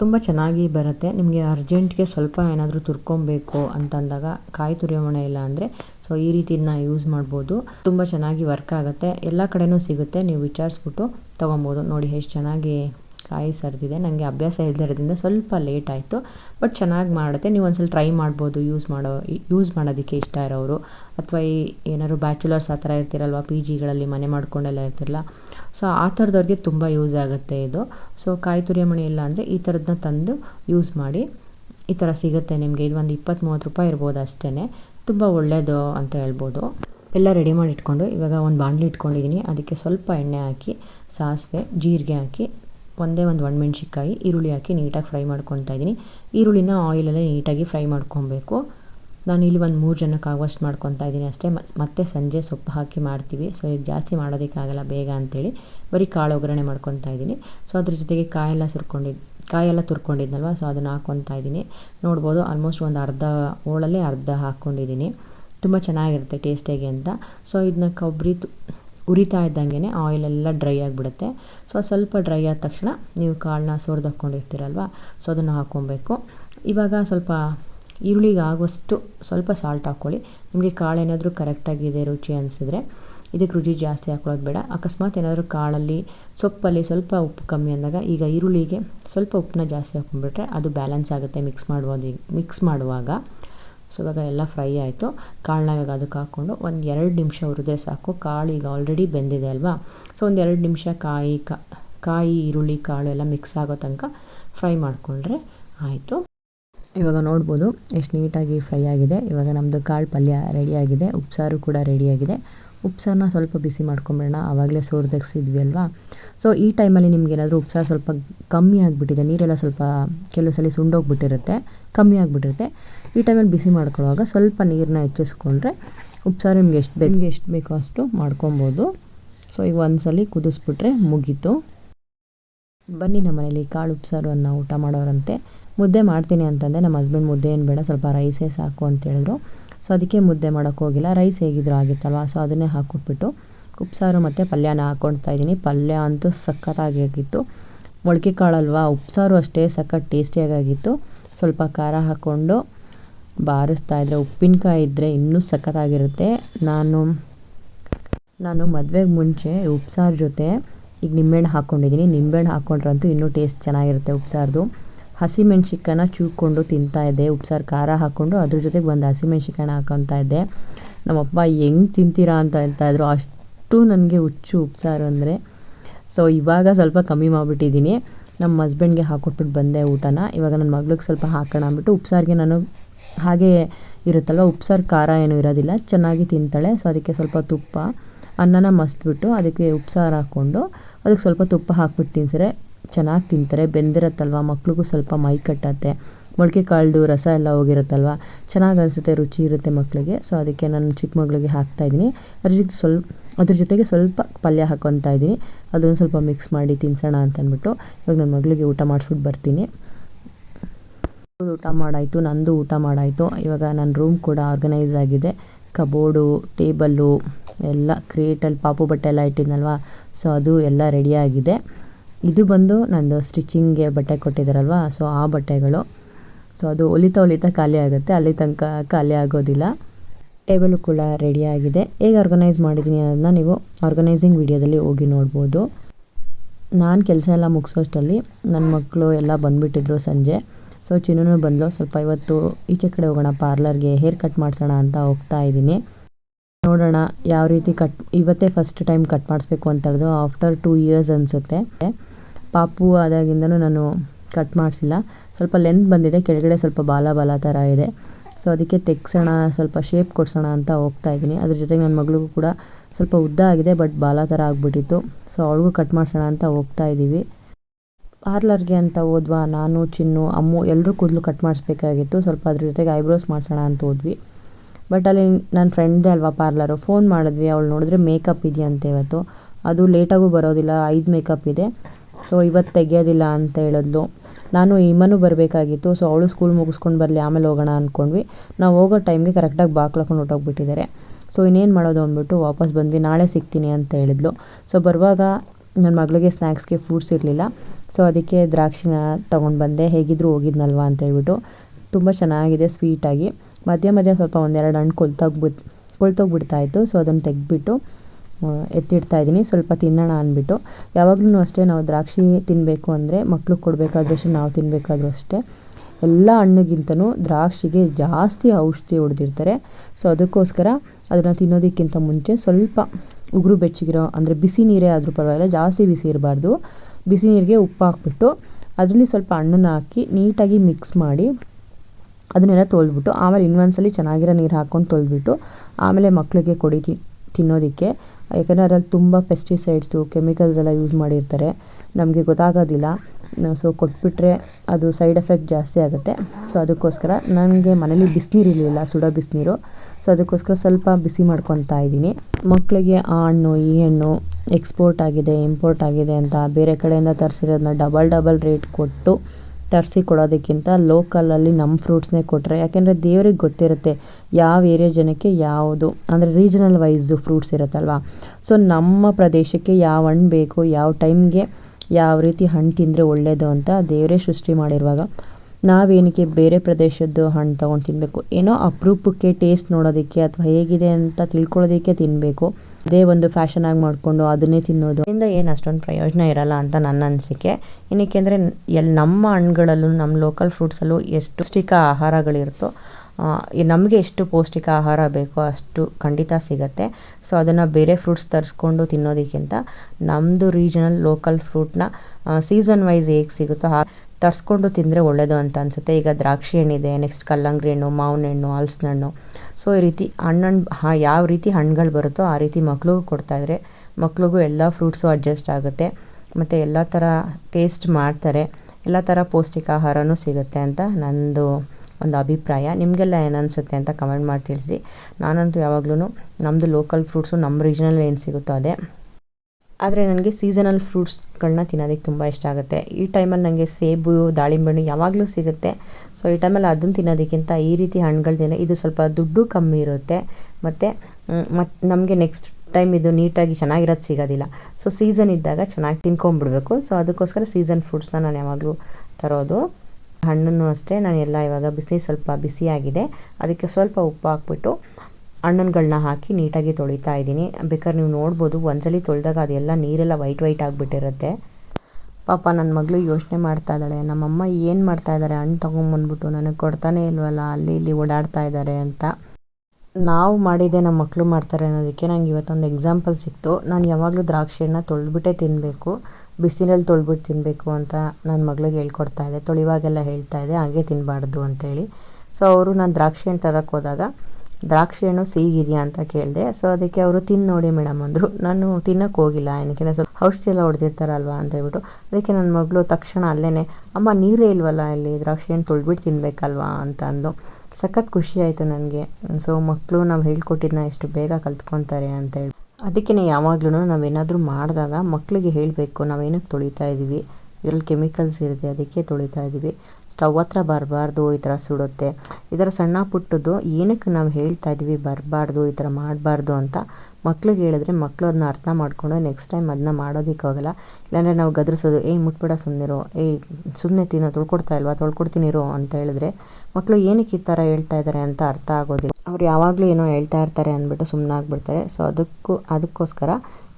ತುಂಬ ಚೆನ್ನಾಗಿ ಬರುತ್ತೆ. ನಿಮಗೆ ಅರ್ಜೆಂಟ್ಗೆ ಸ್ವಲ್ಪ ಏನಾದರೂ ತುರ್ಕೊಬೇಕು ಅಂತಂದಾಗ ಕಾಯಿ ತುರಿಯೋಣ ಇಲ್ಲ ಅಂದರೆ ಸೊ ಈ ರೀತಿನ ಯೂಸ್ ಮಾಡ್ಬೋದು. ತುಂಬ ಚೆನ್ನಾಗಿ ವರ್ಕ್ ಆಗುತ್ತೆ. ಎಲ್ಲ ಕಡೆನೂ ಸಿಗುತ್ತೆ. ನೀವು ವಿಚಾರಿಸ್ಬಿಟ್ಟು ತೊಗೊಬೋದು. ನೋಡಿ ಎಷ್ಟು ಚೆನ್ನಾಗಿ ಕಾಯಿ ಸರಿದಿದೆ. ನನಗೆ ಅಭ್ಯಾಸ ಇಲ್ಲದಿರೋದ್ರಿಂದ ಸ್ವಲ್ಪ ಲೇಟ್ ಆಯಿತು. ಬಟ್ ಚೆನ್ನಾಗಿ ಮಾಡುತ್ತೆ. ನೀವು ಒಂದ್ಸಲ ಟ್ರೈ ಮಾಡ್ಬೋದು. ಯೂಸ್ ಮಾಡೋ ಯೂಸ್ ಮಾಡೋದಕ್ಕೆ ಇಷ್ಟ ಇರೋರು ಅಥವಾ ಈ ಏನಾದ್ರು ಬ್ಯಾಚುಲರ್ಸ್ ಆ ಥರ ಇರ್ತಿರಲ್ವ? ಪಿ ಜಿಗಳಲ್ಲಿ ಮನೆ ಮಾಡ್ಕೊಂಡೆಲ್ಲ ಇರ್ತಿರಲ್ಲ? ಸೊ ಆ ಥರದವ್ರಿಗೆ ತುಂಬ ಯೂಸ್ ಆಗುತ್ತೆ ಇದು. ಸೊ ಕಾಯಿ ತುರಿಯ ಮಣಿ ಇಲ್ಲ ಅಂದರೆ ಈ ಥರದನ್ನ ತಂದು ಯೂಸ್ ಮಾಡಿ ಈ ಥರ ಸಿಗುತ್ತೆ ನಿಮಗೆ. ಇದು ಒಂದು ಇಪ್ಪತ್ತು ಮೂವತ್ತು ರೂಪಾಯಿ ಇರ್ಬೋದು ಅಷ್ಟೇ ತುಂಬ ಒಳ್ಳೆಯದು ಅಂತ ಹೇಳ್ಬೋದು. ಎಲ್ಲ ರೆಡಿ ಮಾಡಿ ಇಟ್ಕೊಂಡು ಇವಾಗ ಒಂದು ಬಾಣಲಿ ಇಟ್ಕೊಂಡಿದ್ದೀನಿ ಅದಕ್ಕೆ ಸ್ವಲ್ಪ ಎಣ್ಣೆ ಹಾಕಿ, ಸಾಸಿವೆ, ಜೀರಿಗೆ ಹಾಕಿ ಒಂದೇ ಒಂದು ಒಣಮೆಣ್ಸಿನ್ಕಾಯಿ, ಈರುಳ್ಳಿ ಹಾಕಿ ನೀಟಾಗಿ ಫ್ರೈ ಮಾಡ್ಕೊತಾ ಇದ್ದೀನಿ. ಈರುಳ್ಳಿನ ಆಯಿಲಲ್ಲೇ ನೀಟಾಗಿ ಫ್ರೈ ಮಾಡ್ಕೊಬೇಕು ನಾನು ಇಲ್ಲಿ ಒಂದು ಮೂರು ಜನಕ್ಕೆ ಆಗುವಷ್ಟು ಮಾಡ್ಕೊತಾ ಇದ್ದೀನಿ ಅಷ್ಟೇ. ಮತ್ತೆ ಸಂಜೆ ಸೊಪ್ಪು ಹಾಕಿ ಮಾಡ್ತೀವಿ. ಸೊ ಈಗ ಜಾಸ್ತಿ ಮಾಡೋದಕ್ಕಾಗಲ್ಲ, ಬೇಗ ಅಂತೇಳಿ. ಬರೀ ಕಾಳು ಒಗ್ಗರಣೆ ಮಾಡ್ಕೊತಾ ಇದ್ದೀನಿ. ಸೊ ಅದ್ರ ಜೊತೆಗೆ ಕಾಯೆಲ್ಲ ಸುರ್ಕೊಂಡಿದ್ದು ಕಾಯೆಲ್ಲ ತುರ್ಕೊಂಡಿದ್ನಲ್ವ? ಸೊ ಅದನ್ನು ಹಾಕ್ಕೊತಾ ಇದ್ದೀನಿ. ನೋಡ್ಬೋದು ಆಲ್ಮೋಸ್ಟ್ ಒಂದು ಅರ್ಧ ಹೋಳಲ್ಲೇ ಅರ್ಧ ಹಾಕ್ಕೊಂಡಿದ್ದೀನಿ ತುಂಬ ಚೆನ್ನಾಗಿರುತ್ತೆ ಟೇಸ್ಟಿಯಾಗಿ ಅಂತ. ಸೊ ಇದನ್ನ ಕೊಬ್ಬರಿ ಉರಿತಾ ಇದ್ದಂಗೆ ಆಯಿಲೆಲ್ಲ ಡ್ರೈ ಆಗಿಬಿಡುತ್ತೆ. ಸೊ ಸ್ವಲ್ಪ ಡ್ರೈ ಆದ ತಕ್ಷಣ ನೀವು ಕಾಳನ್ನ ಸೋರ್ದು ಹಾಕ್ಕೊಂಡಿರ್ತೀರಲ್ವ ಸೊ ಅದನ್ನು ಹಾಕ್ಕೊಬೇಕು. ಇವಾಗ ಸ್ವಲ್ಪ ಈರುಳ್ಳಿಗೆ ಆಗುವಷ್ಟು ಸ್ವಲ್ಪ ಸಾಲ್ಟ್ ಹಾಕ್ಕೊಳ್ಳಿ. ನಿಮಗೆ ಕಾಳು ಏನಾದರೂ ಕರೆಕ್ಟಾಗಿದೆ ರುಚಿ ಅನಿಸಿದ್ರೆ ಇದಕ್ಕೆ ರುಚಿ ಜಾಸ್ತಿ ಹಾಕೊಳ್ಳೋದು ಬೇಡ. ಅಕಸ್ಮಾತ್ ಏನಾದರೂ ಕಾಳಲ್ಲಿ ಸೊಪ್ಪಲ್ಲಿ ಸ್ವಲ್ಪ ಉಪ್ಪು ಕಮ್ಮಿ ಅಂದಾಗ ಈಗ ಈರುಳ್ಳಿಗೆ ಸ್ವಲ್ಪ ಉಪ್ಪನ್ನ ಜಾಸ್ತಿ ಹಾಕ್ಕೊಂಡ್ಬಿಟ್ರೆ ಅದು ಬ್ಯಾಲೆನ್ಸ್ ಆಗುತ್ತೆ ಮಿಕ್ಸ್ ಮಾಡುವುದು ಮಿಕ್ಸ್ ಮಾಡುವಾಗ. ಸೊ ಇವಾಗ ಎಲ್ಲ ಫ್ರೈ ಆಯಿತು. ಕಾಳನ್ನ ಇವಾಗ ಅದಕ್ಕೆ ಹಾಕ್ಕೊಂಡು ಒಂದು ಎರಡು ನಿಮಿಷ ಹುರಿದ್ರೆ ಸಾಕು. ಕಾಳು ಈಗ ಆಲ್ರೆಡಿ ಬೆಂದಿದೆ ಅಲ್ವಾ? ಸೊ ಒಂದು ಎರಡು ನಿಮಿಷ ಕಾಯಿ ಕಾಯಿ, ಈರುಳ್ಳಿ, ಕಾಳು ಎಲ್ಲ ಮಿಕ್ಸ್ ಆಗೋ ತನಕ ಫ್ರೈ ಮಾಡಿಕೊಂಡ್ರೆ ಆಯಿತು. ಇವಾಗ ನೋಡ್ಬೋದು ಎಷ್ಟು ನೀಟಾಗಿ ಫ್ರೈ ಆಗಿದೆ. ಇವಾಗ ನಮ್ಮದು ಕಾಳು ಪಲ್ಯ ರೆಡಿಯಾಗಿದೆ ಉಪ್ಸಾರು ಕೂಡ ರೆಡಿಯಾಗಿದೆ ಉಪ್ಸಾರನ್ನ ಸ್ವಲ್ಪ ಬಿಸಿ ಮಾಡ್ಕೊಂಬಿಡೋಣ, ಆವಾಗಲೇ ಸೋರ್ದಗ್ಸಿದ್ವಿ ಅಲ್ವಾ ಸೊ ಈ ಟೈಮಲ್ಲಿ ನಿಮ್ಗೆ ಏನಾದರೂ ಉಪ್ಸಾರು ಸ್ವಲ್ಪ ಕಮ್ಮಿ ಆಗಿಬಿಟ್ಟಿದೆ, ನೀರೆಲ್ಲ ಸ್ವಲ್ಪ ಕೆಲವು ಸಲ ಸುಂಡೋಗ್ಬಿಟ್ಟಿರುತ್ತೆ, ಕಮ್ಮಿ ಆಗಿಬಿಟ್ಟಿರುತ್ತೆ. ಈ ಟೈಮಲ್ಲಿ ಬಿಸಿ ಮಾಡ್ಕೊಳ್ಳುವಾಗ ಸ್ವಲ್ಪ ನೀರನ್ನ ಹೆಚ್ಚಿಸ್ಕೊಂಡ್ರೆ ಉಪ್ಸಾರು ನಿಮ್ಗೆ ಎಷ್ಟು ಬೇಕು ಎಷ್ಟು ಬೇಕೋ ಅಷ್ಟು ಮಾಡ್ಕೊಬೋದು. ಸೊ ಈಗ ಒಂದು ಸಲ ಕುದಿಸ್ಬಿಟ್ರೆ ಮುಗೀತು. ಬನ್ನಿ ನಮ್ಮ ಮನೇಲಿ ಕಾಳು ಉಪ್ಸಾರವನ್ನು ಊಟ ಮಾಡೋರಂತೆ. ಮುದ್ದೆ ಮಾಡ್ತೀನಿ ಅಂತಂದರೆ ನಮ್ಮ ಹಸ್ಬೆಂಡ್ ಮುದ್ದೆ ಏನು ಬೇಡ, ಸ್ವಲ್ಪ ರೈಸೇ ಸಾಕು ಅಂತ ಹೇಳಿದ್ರು. ಸೊ ಅದಕ್ಕೆ ಮುದ್ದೆ ಮಾಡೋಕ್ಕೆ ಹೋಗಿಲ್ಲ. ರೈಸ್ ಹೇಗಿದ್ರು ಆಗಿತ್ತಲ್ವ? ಸೊ ಅದನ್ನೇ ಹಾಕ್ಕೊಟ್ಬಿಟ್ಟು ಉಪ್ಸಾರು ಮತ್ತು ಪಲ್ಯನ ಹಾಕ್ಕೊಳ್ತಾ ಇದ್ದೀನಿ. ಪಲ್ಯ ಅಂತೂ ಸಖತ್ತಾಗಿತ್ತು ಮೊಳಕೆ ಕಾಳಲ್ವಾ? ಉಪ್ಸಾರು ಅಷ್ಟೇ ಸಖತ್ ಟೇಸ್ಟಿಯಾಗಿತ್ತು ಸ್ವಲ್ಪ ಖಾರ ಹಾಕ್ಕೊಂಡು ಬಾರಿಸ್ತಾ ಇದ್ದರೆ ಉಪ್ಪಿನಕಾಯಿ ಇದ್ದರೆ ಇನ್ನೂ ಸಖತ್ತಾಗಿರುತ್ತೆ. ನಾನು ನಾನು ಮದುವೆಗೆ ಮುಂಚೆ ಉಪ್ಸಾರು ಜೊತೆ ಈಗ ನಿಂಬೆಹಣ್ಣು ಹಾಕ್ಕೊಂಡಿದ್ದೀನಿ ನಿಂಬೆಹಣ್ಣು ಹಾಕ್ಕೊಂಡ್ರಂತೂ ಇನ್ನೂ ಟೇಸ್ಟ್ ಚೆನ್ನಾಗಿರುತ್ತೆ ಉಪ್ಸಾರದು. ಹಸಿಮೆಣ್ಸಿಕಾಯನ್ನ ಚೂಕೊಂಡು ತಿಂತಾಯಿದ್ದೆ ಉಪ್ಸಾರು, ಖಾರ ಹಾಕ್ಕೊಂಡು ಅದ್ರ ಜೊತೆಗೆ ಒಂದು ಹಸಿಮೆಣ್ಸಿಕಾಯನ್ನ ಹಾಕೊತಾ ಇದ್ದೆ. ನಮ್ಮಪ್ಪ ಹೆಂಗೆ ತಿಂತೀರಾ? ಅಂತ ಹೇಳ್ತಾ ಇದ್ರು. ಅಷ್ಟು ನನಗೆ ಹುಚ್ಚು ಉಪ್ಸಾರು ಅಂದರೆ. ಸೊ ಇವಾಗ ಸ್ವಲ್ಪ ಕಮ್ಮಿ ಮಾಡಿಬಿಟ್ಟಿದ್ದೀನಿ. ನಮ್ಮ ಹಸ್ಬೆಂಡ್ಗೆ ಹಾಕ್ಕೊಟ್ಬಿಟ್ಟು ಬಂದೆ ಊಟನ. ಇವಾಗ ನನ್ನ ಮಗ್ಳಿಗೆ ಸ್ವಲ್ಪ ಹಾಕೋಣ ಅಂದ್ಬಿಟ್ಟು ಉಪ್ಸಾರಿಗೆ ನಾನು ಹಾಗೆ ಇರುತ್ತಲ್ವ, ಉಪ್ಸಾರು, ಖಾರ ಏನೂ ಇರೋದಿಲ್ಲ. ಚೆನ್ನಾಗಿ ತಿಂತಾಳೆ. ಸೊ ಅದಕ್ಕೆ ಸ್ವಲ್ಪ ತುಪ್ಪ, ಅನ್ನನ ಮಸ್ತ್ಬಿಟ್ಟು ಅದಕ್ಕೆ ಉಪ್ಸಾರು ಹಾಕ್ಕೊಂಡು ಅದಕ್ಕೆ ಸ್ವಲ್ಪ ತುಪ್ಪ ಹಾಕ್ಬಿಟ್ಟು ತಿನ್ಸಿದ್ರೆ ಚೆನ್ನಾಗಿ ತಿಂತಾರೆ, ಬೆಂದಿರತ್ತಲ್ವ? ಮಕ್ಳಿಗೂ ಸ್ವಲ್ಪ ಮೈ ಕಟ್ಟತ್ತೆ. ಮೊಳಕೆ ಕಾಳ್ದು ರಸ ಎಲ್ಲ ಹೋಗಿರುತ್ತಲ್ವ? ಚೆನ್ನಾಗಿ ಅನಿಸುತ್ತೆ, ರುಚಿ ಇರುತ್ತೆ ಮಕ್ಕಳಿಗೆ ಸೊ ಅದಕ್ಕೆ ನಾನು ಚಿಕ್ಕ ಮಗಳಿಗೆ ಹಾಕ್ತಾಯಿದ್ದೀನಿ ಅದ್ರ ಜೊತೆ ಸ್ವಲ್ಪ, ಅದ್ರ ಜೊತೆಗೆ ಸ್ವಲ್ಪ ಪಲ್ಯ ಹಾಕ್ಕೊತಾ ಇದ್ದೀನಿ. ಅದನ್ನು ಸ್ವಲ್ಪ ಮಿಕ್ಸ್ ಮಾಡಿ ತಿನ್ಸೋಣ ಅಂತ ಅಂದ್ಬಿಟ್ಟು ಇವಾಗ ನನ್ನ ಮಗಳಿಗೆ ಊಟ ಮಾಡಿಸ್ಬಿಟ್ಟು ಬರ್ತೀನಿ. ಊಟ ಮಾಡಾಯಿತು, ನಂದು ಊಟ ಮಾಡಾಯಿತು. ಇವಾಗ ನನ್ನ ರೂಮ್ ಕೂಡ ಆರ್ಗನೈಸ್ ಆಗಿದೆ. ಕಬೋರ್ಡು, ಟೇಬಲ್ಲು, ಎಲ್ಲ ಕ್ರಿಯೇಟಲ್ಲಿ ಪಾಪು ಬಟ್ಟೆ ಎಲ್ಲ ಇಟ್ಟಿದ್ನಲ್ವ? ಸೊ ಅದು ಎಲ್ಲ ರೆಡಿಯಾಗಿದೆ ಇದು ಬಂದು ನಂದು ಸ್ಟಿಚಿಂಗ್ಗೆ ಬಟ್ಟೆ ಕೊಟ್ಟಿದ್ದಾರಲ್ವ ಸೊ ಆ ಬಟ್ಟೆಗಳು. ಸೊ ಅದು ಹೊಲಿತಾ ಹೊಲಿತಾ ಖಾಲಿ ಆಗುತ್ತೆ, ಅಲ್ಲಿ ತನಕ ಖಾಲಿ ಆಗೋದಿಲ್ಲ. ಟೇಬಲ್ ಕೂಡ ರೆಡಿಯಾಗಿದೆ ಹೇಗೆ ಆರ್ಗನೈಸ್ ಮಾಡಿದ್ದೀನಿ ಅನ್ನೋದನ್ನ ನೀವು ಆರ್ಗನೈಸಿಂಗ್ ವಿಡಿಯೋದಲ್ಲಿ ಹೋಗಿ ನೋಡ್ಬೋದು. ನಾನು ಕೆಲಸ ಎಲ್ಲ ಮುಗಿಸೋಷ್ಟರಲ್ಲಿ ನನ್ನ ಮಕ್ಕಳು ಎಲ್ಲ ಬಂದುಬಿಟ್ಟಿದ್ರು ಸಂಜೆ. ಸೊ ಚಿನ್ನೂ ಬಂದಳು ಸ್ವಲ್ಪ ಇವತ್ತು ಈಚೆ ಕಡೆ ಹೋಗೋಣ ಪಾರ್ಲರ್ಗೆ ಹೇರ್ ಕಟ್ ಮಾಡಿಸೋಣ ಅಂತ ಹೋಗ್ತಾ ಇದ್ದೀನಿ. ನೋಡೋಣ ಯಾವ ರೀತಿ ಕಟ್, ಇವತ್ತೇ ಫಸ್ಟ್ ಟೈಮ್ ಕಟ್ ಮಾಡಿಸ್ಬೇಕು ಅಂತ ಆಫ್ಟರ್ ಟೂ ಇಯರ್ಸ್ ಅನಿಸುತ್ತೆ. ಪಾಪು ಆದಾಗಿಂದನೂ ನಾನು ಕಟ್ ಮಾಡಿಸಿಲ್ಲ. ಸ್ವಲ್ಪ ಲೆಂತ್ ಬಂದಿದೆ. ಕೆಳಗಡೆ ಸ್ವಲ್ಪ ಬಾಲ ಬಾಲ ಥರ ಇದೆ. ಸೊ ಅದಕ್ಕೆ ತೆಗ್ಸೋಣ, ಸ್ವಲ್ಪ ಶೇಪ್ ಕೊಡ್ಸೋಣ ಅಂತ ಹೋಗ್ತಾ ಇದ್ದೀನಿ. ಅದ್ರ ಜೊತೆಗೆ ನನ್ನ ಮಗಳಿಗೂ ಕೂಡ ಸ್ವಲ್ಪ ಉದ್ದ ಆಗಿದೆ ಬಟ್ ಬಾಲ ಥರ ಆಗಿಬಿಟ್ಟಿತ್ತು. ಸೊ ಅವಳಿಗೂ ಕಟ್ ಮಾಡಿಸೋಣ ಅಂತ ಹೋಗ್ತಾ ಇದ್ದೀವಿ. ಪಾರ್ಲರ್ಗೆ ಅಂತ ಹೋದ್ವಾ? ನಾನು, ಚಿನ್ನು, ಅಮ್ಮು ಎಲ್ಲರೂ ಕೂದಲು ಕಟ್ ಮಾಡಿಸ್ಬೇಕಾಗಿತ್ತು. ಸ್ವಲ್ಪ ಅದ್ರ ಜೊತೆಗೆ ಐಬ್ರೋಸ್ ಮಾಡಿಸೋಣ ಅಂತ ಹೋದ್ವಿ. ಬಟ್ ಅಲ್ಲಿ ನನ್ನ ಫ್ರೆಂಡ್ದೇ ಅಲ್ವಾ ಪಾರ್ಲರು ಫೋನ್ ಮಾಡಿದ್ವಿ. ಅವಳು ನೋಡಿದ್ರೆ ಮೇಕಪ್ ಇದೆಯಂತೆ ಇವತ್ತು. ಅದು ಲೇಟಾಗೂ ಬರೋದಿಲ್ಲ, ಐದು ಮೇಕಪ್ ಇದೆ. ಸೊ ಇವತ್ತು ತೆಗಿಯೋದಿಲ್ಲ ಅಂತ ಹೇಳಿದ್ಲು. ನಾನು ಇಮ್ಮನು ಬರಬೇಕಾಗಿತ್ತು ಸೊ ಅವಳು ಸ್ಕೂಲ್ ಮುಗಿಸ್ಕೊಂಡು ಬರಲಿ, ಆಮೇಲೆ ಹೋಗೋಣ ಅಂದ್ಕೊಂಡ್ವಿ ನಾವು ಹೋಗೋ ಟೈಮ್ಗೆ ಕರೆಕ್ಟಾಗಿ ಬಾಕ್ಲಾಕೊಂಡು ಹೊಟ್ಟೋಗ್ಬಿಟ್ಟಿದ್ದಾರೆ ಸೊ ಇನ್ನೇನು ಮಾಡೋದು ಅಂದ್ಬಿಟ್ಟು ವಾಪಸ್ ಬಂದ್ವಿ. ನಾಳೆ ಸಿಗ್ತೀನಿ ಅಂತ ಹೇಳಿದ್ಲು. ಸೊ ಬರುವಾಗ ನನ್ನ ಮಗಳಿಗೆ ಸ್ನ್ಯಾಕ್ಸ್ಗೆ ಫ್ರೂಟ್ಸ್ ಇರಲಿಲ್ಲ. ಸೊ ಅದಕ್ಕೆ ದ್ರಾಕ್ಷಿನ ತೊಗೊಂಡು ಬಂದೆ. ಹೇಗಿದ್ರು ಹೋಗಿದ್ನಲ್ವಾ ಅಂತ ಹೇಳ್ಬಿಟ್ಟು. ತುಂಬ ಚೆನ್ನಾಗಿದೆ ಸ್ವೀಟಾಗಿ ಮಧ್ಯ ಮಧ್ಯ ಸ್ವಲ್ಪ ಒಂದೆರಡು ಹಣ್ಣು ಕೊಳ್ತೋಗ್ಬಿಟ್ಟು ಕೊಳ್ತೋಗ್ಬಿಡ್ತಾ ಇತ್ತು ಸೊ ಅದನ್ನು ತೆಗೆದ್ಬಿಟ್ಟು ಎತ್ತಿಡ್ತಾ ಇದ್ದೀನಿ ಸ್ವಲ್ಪ ತಿನ್ನೋಣ ಅಂದ್ಬಿಟ್ಟು. ಯಾವಾಗಲೂ ಅಷ್ಟೇ ನಾವು ದ್ರಾಕ್ಷಿ ತಿನ್ನಬೇಕು ಅಂದರೆ ಮಕ್ಳಿಗೆ ಕೊಡಬೇಕಾದ್ರೂ ಅಷ್ಟೇ, ನಾವು ತಿನ್ನಬೇಕಾದ್ರೂ ಅಷ್ಟೇ. ಎಲ್ಲ ಹಣ್ಣಿಗಿಂತನೂ ದ್ರಾಕ್ಷಿಗೆ ಜಾಸ್ತಿ ಔಷಧಿ ಹೊಡೆದಿರ್ತಾರೆ. ಸೊ ಅದಕ್ಕೋಸ್ಕರ ಅದನ್ನು ತಿನ್ನೋದಕ್ಕಿಂತ ಮುಂಚೆ ಸ್ವಲ್ಪ ಉಗುರು ಬೆಚ್ಚಗಿರೋ, ಅಂದರೆ ಬಿಸಿ ನೀರೇ ಆದರೂ ಪರವಾಗಿಲ್ಲ, ಜಾಸ್ತಿ ಬಿಸಿ ಇರಬಾರ್ದು. ಬಿಸಿ ನೀರಿಗೆ ಉಪ್ಪು ಹಾಕ್ಬಿಟ್ಟು, ಅದರಲ್ಲಿ ಸ್ವಲ್ಪ ಹಣ್ಣನ್ನು ಹಾಕಿ ನೀಟಾಗಿ ಮಿಕ್ಸ್ ಮಾಡಿ ಅದನ್ನೆಲ್ಲ ತೊಳೆದ್ಬಿಟ್ಟು, ಆಮೇಲೆ ಇನ್ನೊಂದ್ಸಲಿ ಚೆನ್ನಾಗಿರೋ ನೀರು ಹಾಕ್ಕೊಂಡು ತೊಳೆದ್ಬಿಟ್ಟು, ಆಮೇಲೆ ಮಕ್ಕಳಿಗೆ ಕೊಡಿ ತಿನ್ನೋದಕ್ಕೆ. ಯಾಕಂದರೆ ಅದರಲ್ಲಿ ತುಂಬ ಪೆಸ್ಟಿಸೈಡ್ಸು ಕೆಮಿಕಲ್ಸ್ ಎಲ್ಲ ಯೂಸ್ ಮಾಡಿರ್ತಾರೆ. ನಮಗೆ ಗೊತ್ತಾಗೋದಿಲ್ಲ. ಸೊ ಕೊಟ್ಬಿಟ್ರೆ ಅದು ಸೈಡ್ ಎಫೆಕ್ಟ್ ಜಾಸ್ತಿ ಆಗುತ್ತೆ. ಸೊ ಅದಕ್ಕೋಸ್ಕರ ನನಗೆ ಮನೇಲಿ ಬಿಸಿನೀರು ಇರಲಿಲ್ಲ, ಸುಡೋ ಬಿಸಿನೀರು. ಸೊ ಅದಕ್ಕೋಸ್ಕರ ಸ್ವಲ್ಪ ಬಿಸಿ ಮಾಡ್ಕೊತಾ ಇದ್ದೀನಿ. ಮಕ್ಕಳಿಗೆ ಆ ಹಣ್ಣು, ಈ ಹಣ್ಣು ಎಕ್ಸ್ಪೋರ್ಟ್ ಆಗಿದೆ ಇಂಪೋರ್ಟ್ ಆಗಿದೆ ಅಂತ ಬೇರೆ ಕಡೆಯಿಂದ ತರಿಸಿರೋದನ್ನ ಡಬಲ್ ಡಬಲ್ ರೇಟ್ ಕೊಟ್ಟು ತರಿಸಿ ಕೊಡೋದಕ್ಕಿಂತ ಲೋಕಲಲ್ಲಿ ನಮ್ಮ ಫ್ರೂಟ್ಸ್ನೇ ಕೊಟ್ಟರೆ, ಯಾಕೆಂದರೆ ದೇವ್ರಿಗೆ ಗೊತ್ತಿರುತ್ತೆ ಯಾವ ಏರಿಯಾ ಜನಕ್ಕೆ ಯಾವುದು, ಅಂದರೆ ರೀಜನಲ್ ವೈಸು ಫ್ರೂಟ್ಸ್ ಇರುತ್ತಲ್ವ. ಸೊ ನಮ್ಮ ಪ್ರದೇಶಕ್ಕೆ ಯಾವ ಹಣ್ಣು ಬೇಕು, ಯಾವ ಟೈಮ್ಗೆ ಯಾವ ರೀತಿ ಹಣ್ಣು ತಿಂದರೆ ಒಳ್ಳೆಯದು ಅಂತ ದೇವರೇ ಸೃಷ್ಟಿ ಮಾಡಿರುವಾಗ ನಾವೇನಕ್ಕೆ ಬೇರೆ ಪ್ರದೇಶದ್ದು ಹಣ್ಣು ತೊಗೊಂಡು ತಿನ್ನಬೇಕು ಏನೋ ಅಪರೂಪಕ್ಕೆ ಟೇಸ್ಟ್ ನೋಡೋದಕ್ಕೆ ಅಥವಾ ಹೇಗಿದೆ ಅಂತ ತಿಳ್ಕೊಳ್ಳೋದಕ್ಕೆ ತಿನ್ನಬೇಕು ಅದೇ ಒಂದು ಫ್ಯಾಷನಾಗಿ ಮಾಡಿಕೊಂಡು ಅದನ್ನೇ ತಿನ್ನೋದು. ಅದರಿಂದ ಏನು ಅಷ್ಟೊಂದು ಪ್ರಯೋಜನ ಇರಲ್ಲ ಅಂತ ನನ್ನ ಅನಿಸಿಕೆ. ಏನಕ್ಕೆ ಅಂದರೆ ಎಲ್ಲಿ ನಮ್ಮ ಹಣ್ಣುಗಳಲ್ಲೂ ನಮ್ಮ ಲೋಕಲ್ ಫ್ರೂಟ್ಸಲ್ಲೂ ಎಷ್ಟು ಪೌಷ್ಟಿಕ ಆಹಾರಗಳಿರುತ್ತೋ ನಮಗೆ ಎಷ್ಟು ಪೌಷ್ಟಿಕ ಆಹಾರ ಬೇಕೋ ಅಷ್ಟು ಖಂಡಿತ ಸಿಗುತ್ತೆ. ಸೊ ಅದನ್ನು ಬೇರೆ ಫ್ರೂಟ್ಸ್ ತರಿಸ್ಕೊಂಡು ತಿನ್ನೋದಕ್ಕಿಂತ ನಮ್ಮದು ರೀಜನಲ್ ಲೋಕಲ್ ಫ್ರೂಟ್ನ ಸೀಸನ್ ವೈಸ್ ಹೇಗೆ ಸಿಗುತ್ತೋ ಹಾ ತರಿಸ್ಕೊಂಡು ತಿಂದರೆ ಒಳ್ಳೆಯದು ಅಂತ ಅನಿಸುತ್ತೆ. ಈಗ ದ್ರಾಕ್ಷಿ ಹಣ್ಣಿದೆ ನೆಕ್ಸ್ಟ್ ಕಲ್ಲಂಗಡಿ ಹಣ್ಣು, ಮಾವಿನ ಹಣ್ಣು, ಹಲ್ಸಿನ ಹಣ್ಣು. ಸೊ ಈ ರೀತಿ ಹಣ್ಣು ಯಾವ ರೀತಿ ಹಣ್ಣುಗಳು ಬರುತ್ತೋ ಆ ರೀತಿ ಮಕ್ಳಿಗೂ ಕೊಡ್ತಾಯಿದ್ರೆ ಮಕ್ಳಿಗೂ ಎಲ್ಲ ಫ್ರೂಟ್ಸು ಅಡ್ಜಸ್ಟ್ ಆಗುತ್ತೆ. ಮತ್ತು ಎಲ್ಲ ಥರ ಟೇಸ್ಟ್ ಮಾಡ್ತಾರೆ. ಎಲ್ಲ ಥರ ಪೌಷ್ಟಿಕ ಆಹಾರವೂ ಸಿಗುತ್ತೆ ಅಂತ ನಂದು ಒಂದು ಅಭಿಪ್ರಾಯ. ನಿಮಗೆಲ್ಲ ಏನನ್ಸುತ್ತೆ ಅಂತ ಕಮೆಂಟ್ ಮಾಡಿ ತಿಳಿಸಿ. ನಾನಂತೂ ಯಾವಾಗಲೂ ನಮ್ಮದು ಲೋಕಲ್ ಫ್ರೂಟ್ಸು ನಮ್ಮ ರೀಜನಲ್ಲಿ ಏನು ಸಿಗುತ್ತೋ ಅದೇ. ಆದರೆ ನನಗೆ ಸೀಸನಲ್ ಫ್ರೂಟ್ಸ್ಗಳನ್ನ ತಿನ್ನೋದಕ್ಕೆ ತುಂಬ ಇಷ್ಟ ಆಗುತ್ತೆ. ಈ ಟೈಮಲ್ಲಿ ನನಗೆ ಸೇಬು ದಾಳಿಂಬೆ ಹಣ್ಣು ಯಾವಾಗಲೂ ಸಿಗುತ್ತೆ. ಸೊ ಈ ಟೈಮಲ್ಲಿ ಅದನ್ನು ತಿನ್ನೋದಕ್ಕಿಂತ ಈ ರೀತಿ ಹಣ್ಣುಗಳು ತಿನ್ನೋ ಇದು ಸ್ವಲ್ಪ ದುಡ್ಡು ಕಮ್ಮಿ ಇರುತ್ತೆ. ಮತ್ತು ಮತ್ತು ನಮಗೆ ನೆಕ್ಸ್ಟ್ ಟೈಮ್ ಇದು ನೀಟಾಗಿ ಚೆನ್ನಾಗಿರೋದು ಸಿಗೋದಿಲ್ಲ. ಸೊ ಸೀಸನ್ ಇದ್ದಾಗ ಚೆನ್ನಾಗಿ ತಿನ್ಕೊಂಬಿಡ್ಬೇಕು. ಸೊ ಅದಕ್ಕೋಸ್ಕರ ಸೀಸನ್ ಫ್ರೂಟ್ಸ್ನ ನಾನು ಯಾವಾಗಲೂ ತರೋದು. ಹಣ್ಣನ್ನು ಅಷ್ಟೇ. ನಾನು ಎಲ್ಲ ಇವಾಗ ಬಿಸಿ, ಸ್ವಲ್ಪ ಬಿಸಿಯಾಗಿದೆ. ಅದಕ್ಕೆ ಸ್ವಲ್ಪ ಉಪ್ಪು ಹಾಕ್ಬಿಟ್ಟು ಹಣ್ಣುಗಳನ್ನ ಹಾಕಿ ನೀಟಾಗಿ ತೊಳಿತಾ ಇದ್ದೀನಿ. ಬೇಕಾದ್ರೆ ನೀವು ನೋಡ್ಬೋದು, ಒಂದ್ಸಲಿ ತೊಳೆದಾಗ ಅದೆಲ್ಲ ನೀರೆಲ್ಲ ವೈಟ್ ವೈಟ್ ಆಗಿಬಿಟ್ಟಿರುತ್ತೆ. ಪಾಪ ನನ್ನ ಮಗಳು ಯೋಚನೆ ಮಾಡ್ತಾ ಇದ್ದಾಳೆ. ನಮ್ಮಮ್ಮ ಏನು ಮಾಡ್ತಾ ಇದ್ದಾರೆ ಹಣ್ಣು ತೊಗೊಂಬಂದ್ಬಿಟ್ಟು ನನಗೆ ಕೊಡ್ತಾನೇ ಇಲ್ವಲ್ಲ? ಅಲ್ಲಿ ಇಲ್ಲಿ ಓಡಾಡ್ತಾ ಇದ್ದಾರೆ ಅಂತ. ನಾವು ಮಾಡಿದ್ದೆ ನಮ್ಮ ಮಕ್ಕಳು ಮಾಡ್ತಾರೆ ಅನ್ನೋದಕ್ಕೆ ನಂಗೆ ಇವತ್ತೊಂದು ಎಕ್ಸಾಂಪಲ್ ಸಿಕ್ತು. ನಾನು ಯಾವಾಗಲೂ ದ್ರಾಕ್ಷಿಯನ್ನು ತೊಳೆದ್ಬಿಟ್ಟೇ ತಿನ್ನಬೇಕು ಬಿಸಿಲಲ್ಲಿ ತೊಳ್ಬಿಟ್ಟು ತಿನ್ನಬೇಕು ಅಂತ ನನ್ನ ಮಗಳಿಗೆ ಹೇಳ್ಕೊಡ್ತಾ ಇದ್ದೆ. ತೊಳಿವಾಗೆಲ್ಲ ಹೇಳ್ತಾ ಇದ್ದೆ. ಹಾಗೆ ತಿನ್ನಬಾರ್ದು ಅಂತೇಳಿ. ಸೊ ಅವರು ನಾನು ದ್ರಾಕ್ಷಿ ಹಣ್ಣು ತರಕ್ಕೆ ಹೋದಾಗ ದ್ರಾಕ್ಷಿ ಹಣ್ಣು ಸಿಹಿಗಿದೆಯಾ ಅಂತ ಕೇಳಿದೆ. ಸೊ ಅದಕ್ಕೆ ಅವರು ತಿಂದು ನೋಡಿ ಮೇಡಮ್ ಅಂದರು. ನಾನು ತಿನ್ನಕ್ಕೆ ಹೋಗಿಲ್ಲ ಏನಕ್ಕೆ ಸ್ವಲ್ಪ ಔಷಧಿ ಎಲ್ಲ ಹೊಡೆದಿರ್ತಾರಲ್ವ ಅಂತ ಹೇಳ್ಬಿಟ್ಟು. ಅದಕ್ಕೆ ನನ್ನ ಮಗಳು ತಕ್ಷಣ ಅಲ್ಲೇ ಅಮ್ಮ, ನೀರೇ ಇಲ್ವಲ್ಲ ಇಲ್ಲಿ ದ್ರಾಕ್ಷಿ ಹಣ್ಣು ತೊಳ್ಬಿಟ್ಟು ತಿನ್ನಬೇಕಲ್ವಾ ಅಂತ ಅಂದು ಸಖತ್ ಖುಷಿ ಆಯಿತು ನನಗೆ. ಸೊ ಮಕ್ಕಳು ನಾವು ಹೇಳ್ಕೊಟ್ಟಿದ್ದನ್ನ ಎಷ್ಟು ಬೇಗ ಕಲ್ತ್ಕೊತಾರೆ ಅಂತೇಳಿ ಅದಕ್ಕೆ ಯಾವಾಗ್ಲೂ ನಾವೇನಾದರೂ ಮಾಡಿದಾಗ ಮಕ್ಕಳಿಗೆ ಹೇಳಬೇಕು ನಾವೇನಕ್ಕೆ ತೊಳಿತಾ ಇದ್ದೀವಿ ಇದರಲ್ಲಿ ಕೆಮಿಕಲ್ಸ್ ಇರುತ್ತೆ, ಅದಕ್ಕೆ ತೊಳಿತಾ ಇದ್ದೀವಿ ಸ್ಟವ್ ಹತ್ರ ಬರಬಾರ್ದು, ಈ ಥರ ಸುಡುತ್ತೆ. ಈ ಥರ ಸಣ್ಣ ಪುಟ್ಟದ್ದು ಏನಕ್ಕೆ ನಾವು ಹೇಳ್ತಾ ಇದ್ದೀವಿ, ಬರಬಾರ್ದು, ಈ ಥರ ಮಾಡಬಾರ್ದು ಅಂತ ಮಕ್ಳಿಗೆ ಹೇಳಿದ್ರೆ ಮಕ್ಕಳು ಅದನ್ನ ಅರ್ಥ ಮಾಡಿಕೊಂಡು ನೆಕ್ಸ್ಟ್ ಟೈಮ್ ಅದನ್ನ ಮಾಡೋದಕ್ಕೆ ಹೋಗಲ್ಲ. ಇಲ್ಲಾಂದರೆ ನಾವು ಗದರಿಸೋದು, ಏಯ್, ಮುಟ್ಬೇಡ ಸುಮ್ಮನಿರೋ ಏಯ್ ಸುಮ್ಮನೆ ತಿನ್ನೋ, ತೊಳ್ಕೊಡ್ತಾ ಇಲ್ವಾ, ತೊಳ್ಕೊಡ್ತೀನಿರೋ ಅಂತ ಹೇಳಿದ್ರೆ ಮಕ್ಕಳು ಏನಕ್ಕೆ ಈ ಥರ ಹೇಳ್ತಾ ಇದ್ದಾರೆ ಅಂತ ಅರ್ಥ ಆಗೋದಿಲ್ಲ. ಅವ್ರು ಯಾವಾಗಲೂ ಏನೋ ಹೇಳ್ತಾ ಇರ್ತಾರೆ ಅಂದ್ಬಿಟ್ಟು ಸುಮ್ಮನೆ ಆಗ್ಬಿಡ್ತಾರೆ. ಸೊ ಅದಕ್ಕೂ, ಅದಕ್ಕೋಸ್ಕರ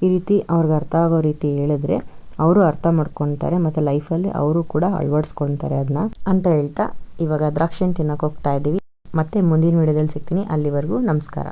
ಈ ರೀತಿ ಅವ್ರಿಗೆ ಅರ್ಥ ಆಗೋ ರೀತಿ ಹೇಳಿದ್ರೆ ಅವರು ಅರ್ಥ ಮಾಡ್ಕೊತಾರೆ ಲೈಫ್ ಲೈಫಲ್ಲಿ ಅವರು ಕೂಡ ಅಳವಡಿಸ್ಕೊತಾರೆ ಅದನ್ನ ಅಂತ ಹೇಳ್ತಾ ಇವಾಗ ದ್ರಾಕ್ಷಿ ತಿನ್ನಕ್ಕೆ ಹೋಗ್ತಾ ಇದ್ದೀವಿ. ಮತ್ತೆ ಮುಂದಿನ ವಿಡಿಯೋದಲ್ಲಿ ಸಿಗ್ತೀನಿ. ಅಲ್ಲಿವರೆಗೂ ನಮಸ್ಕಾರ.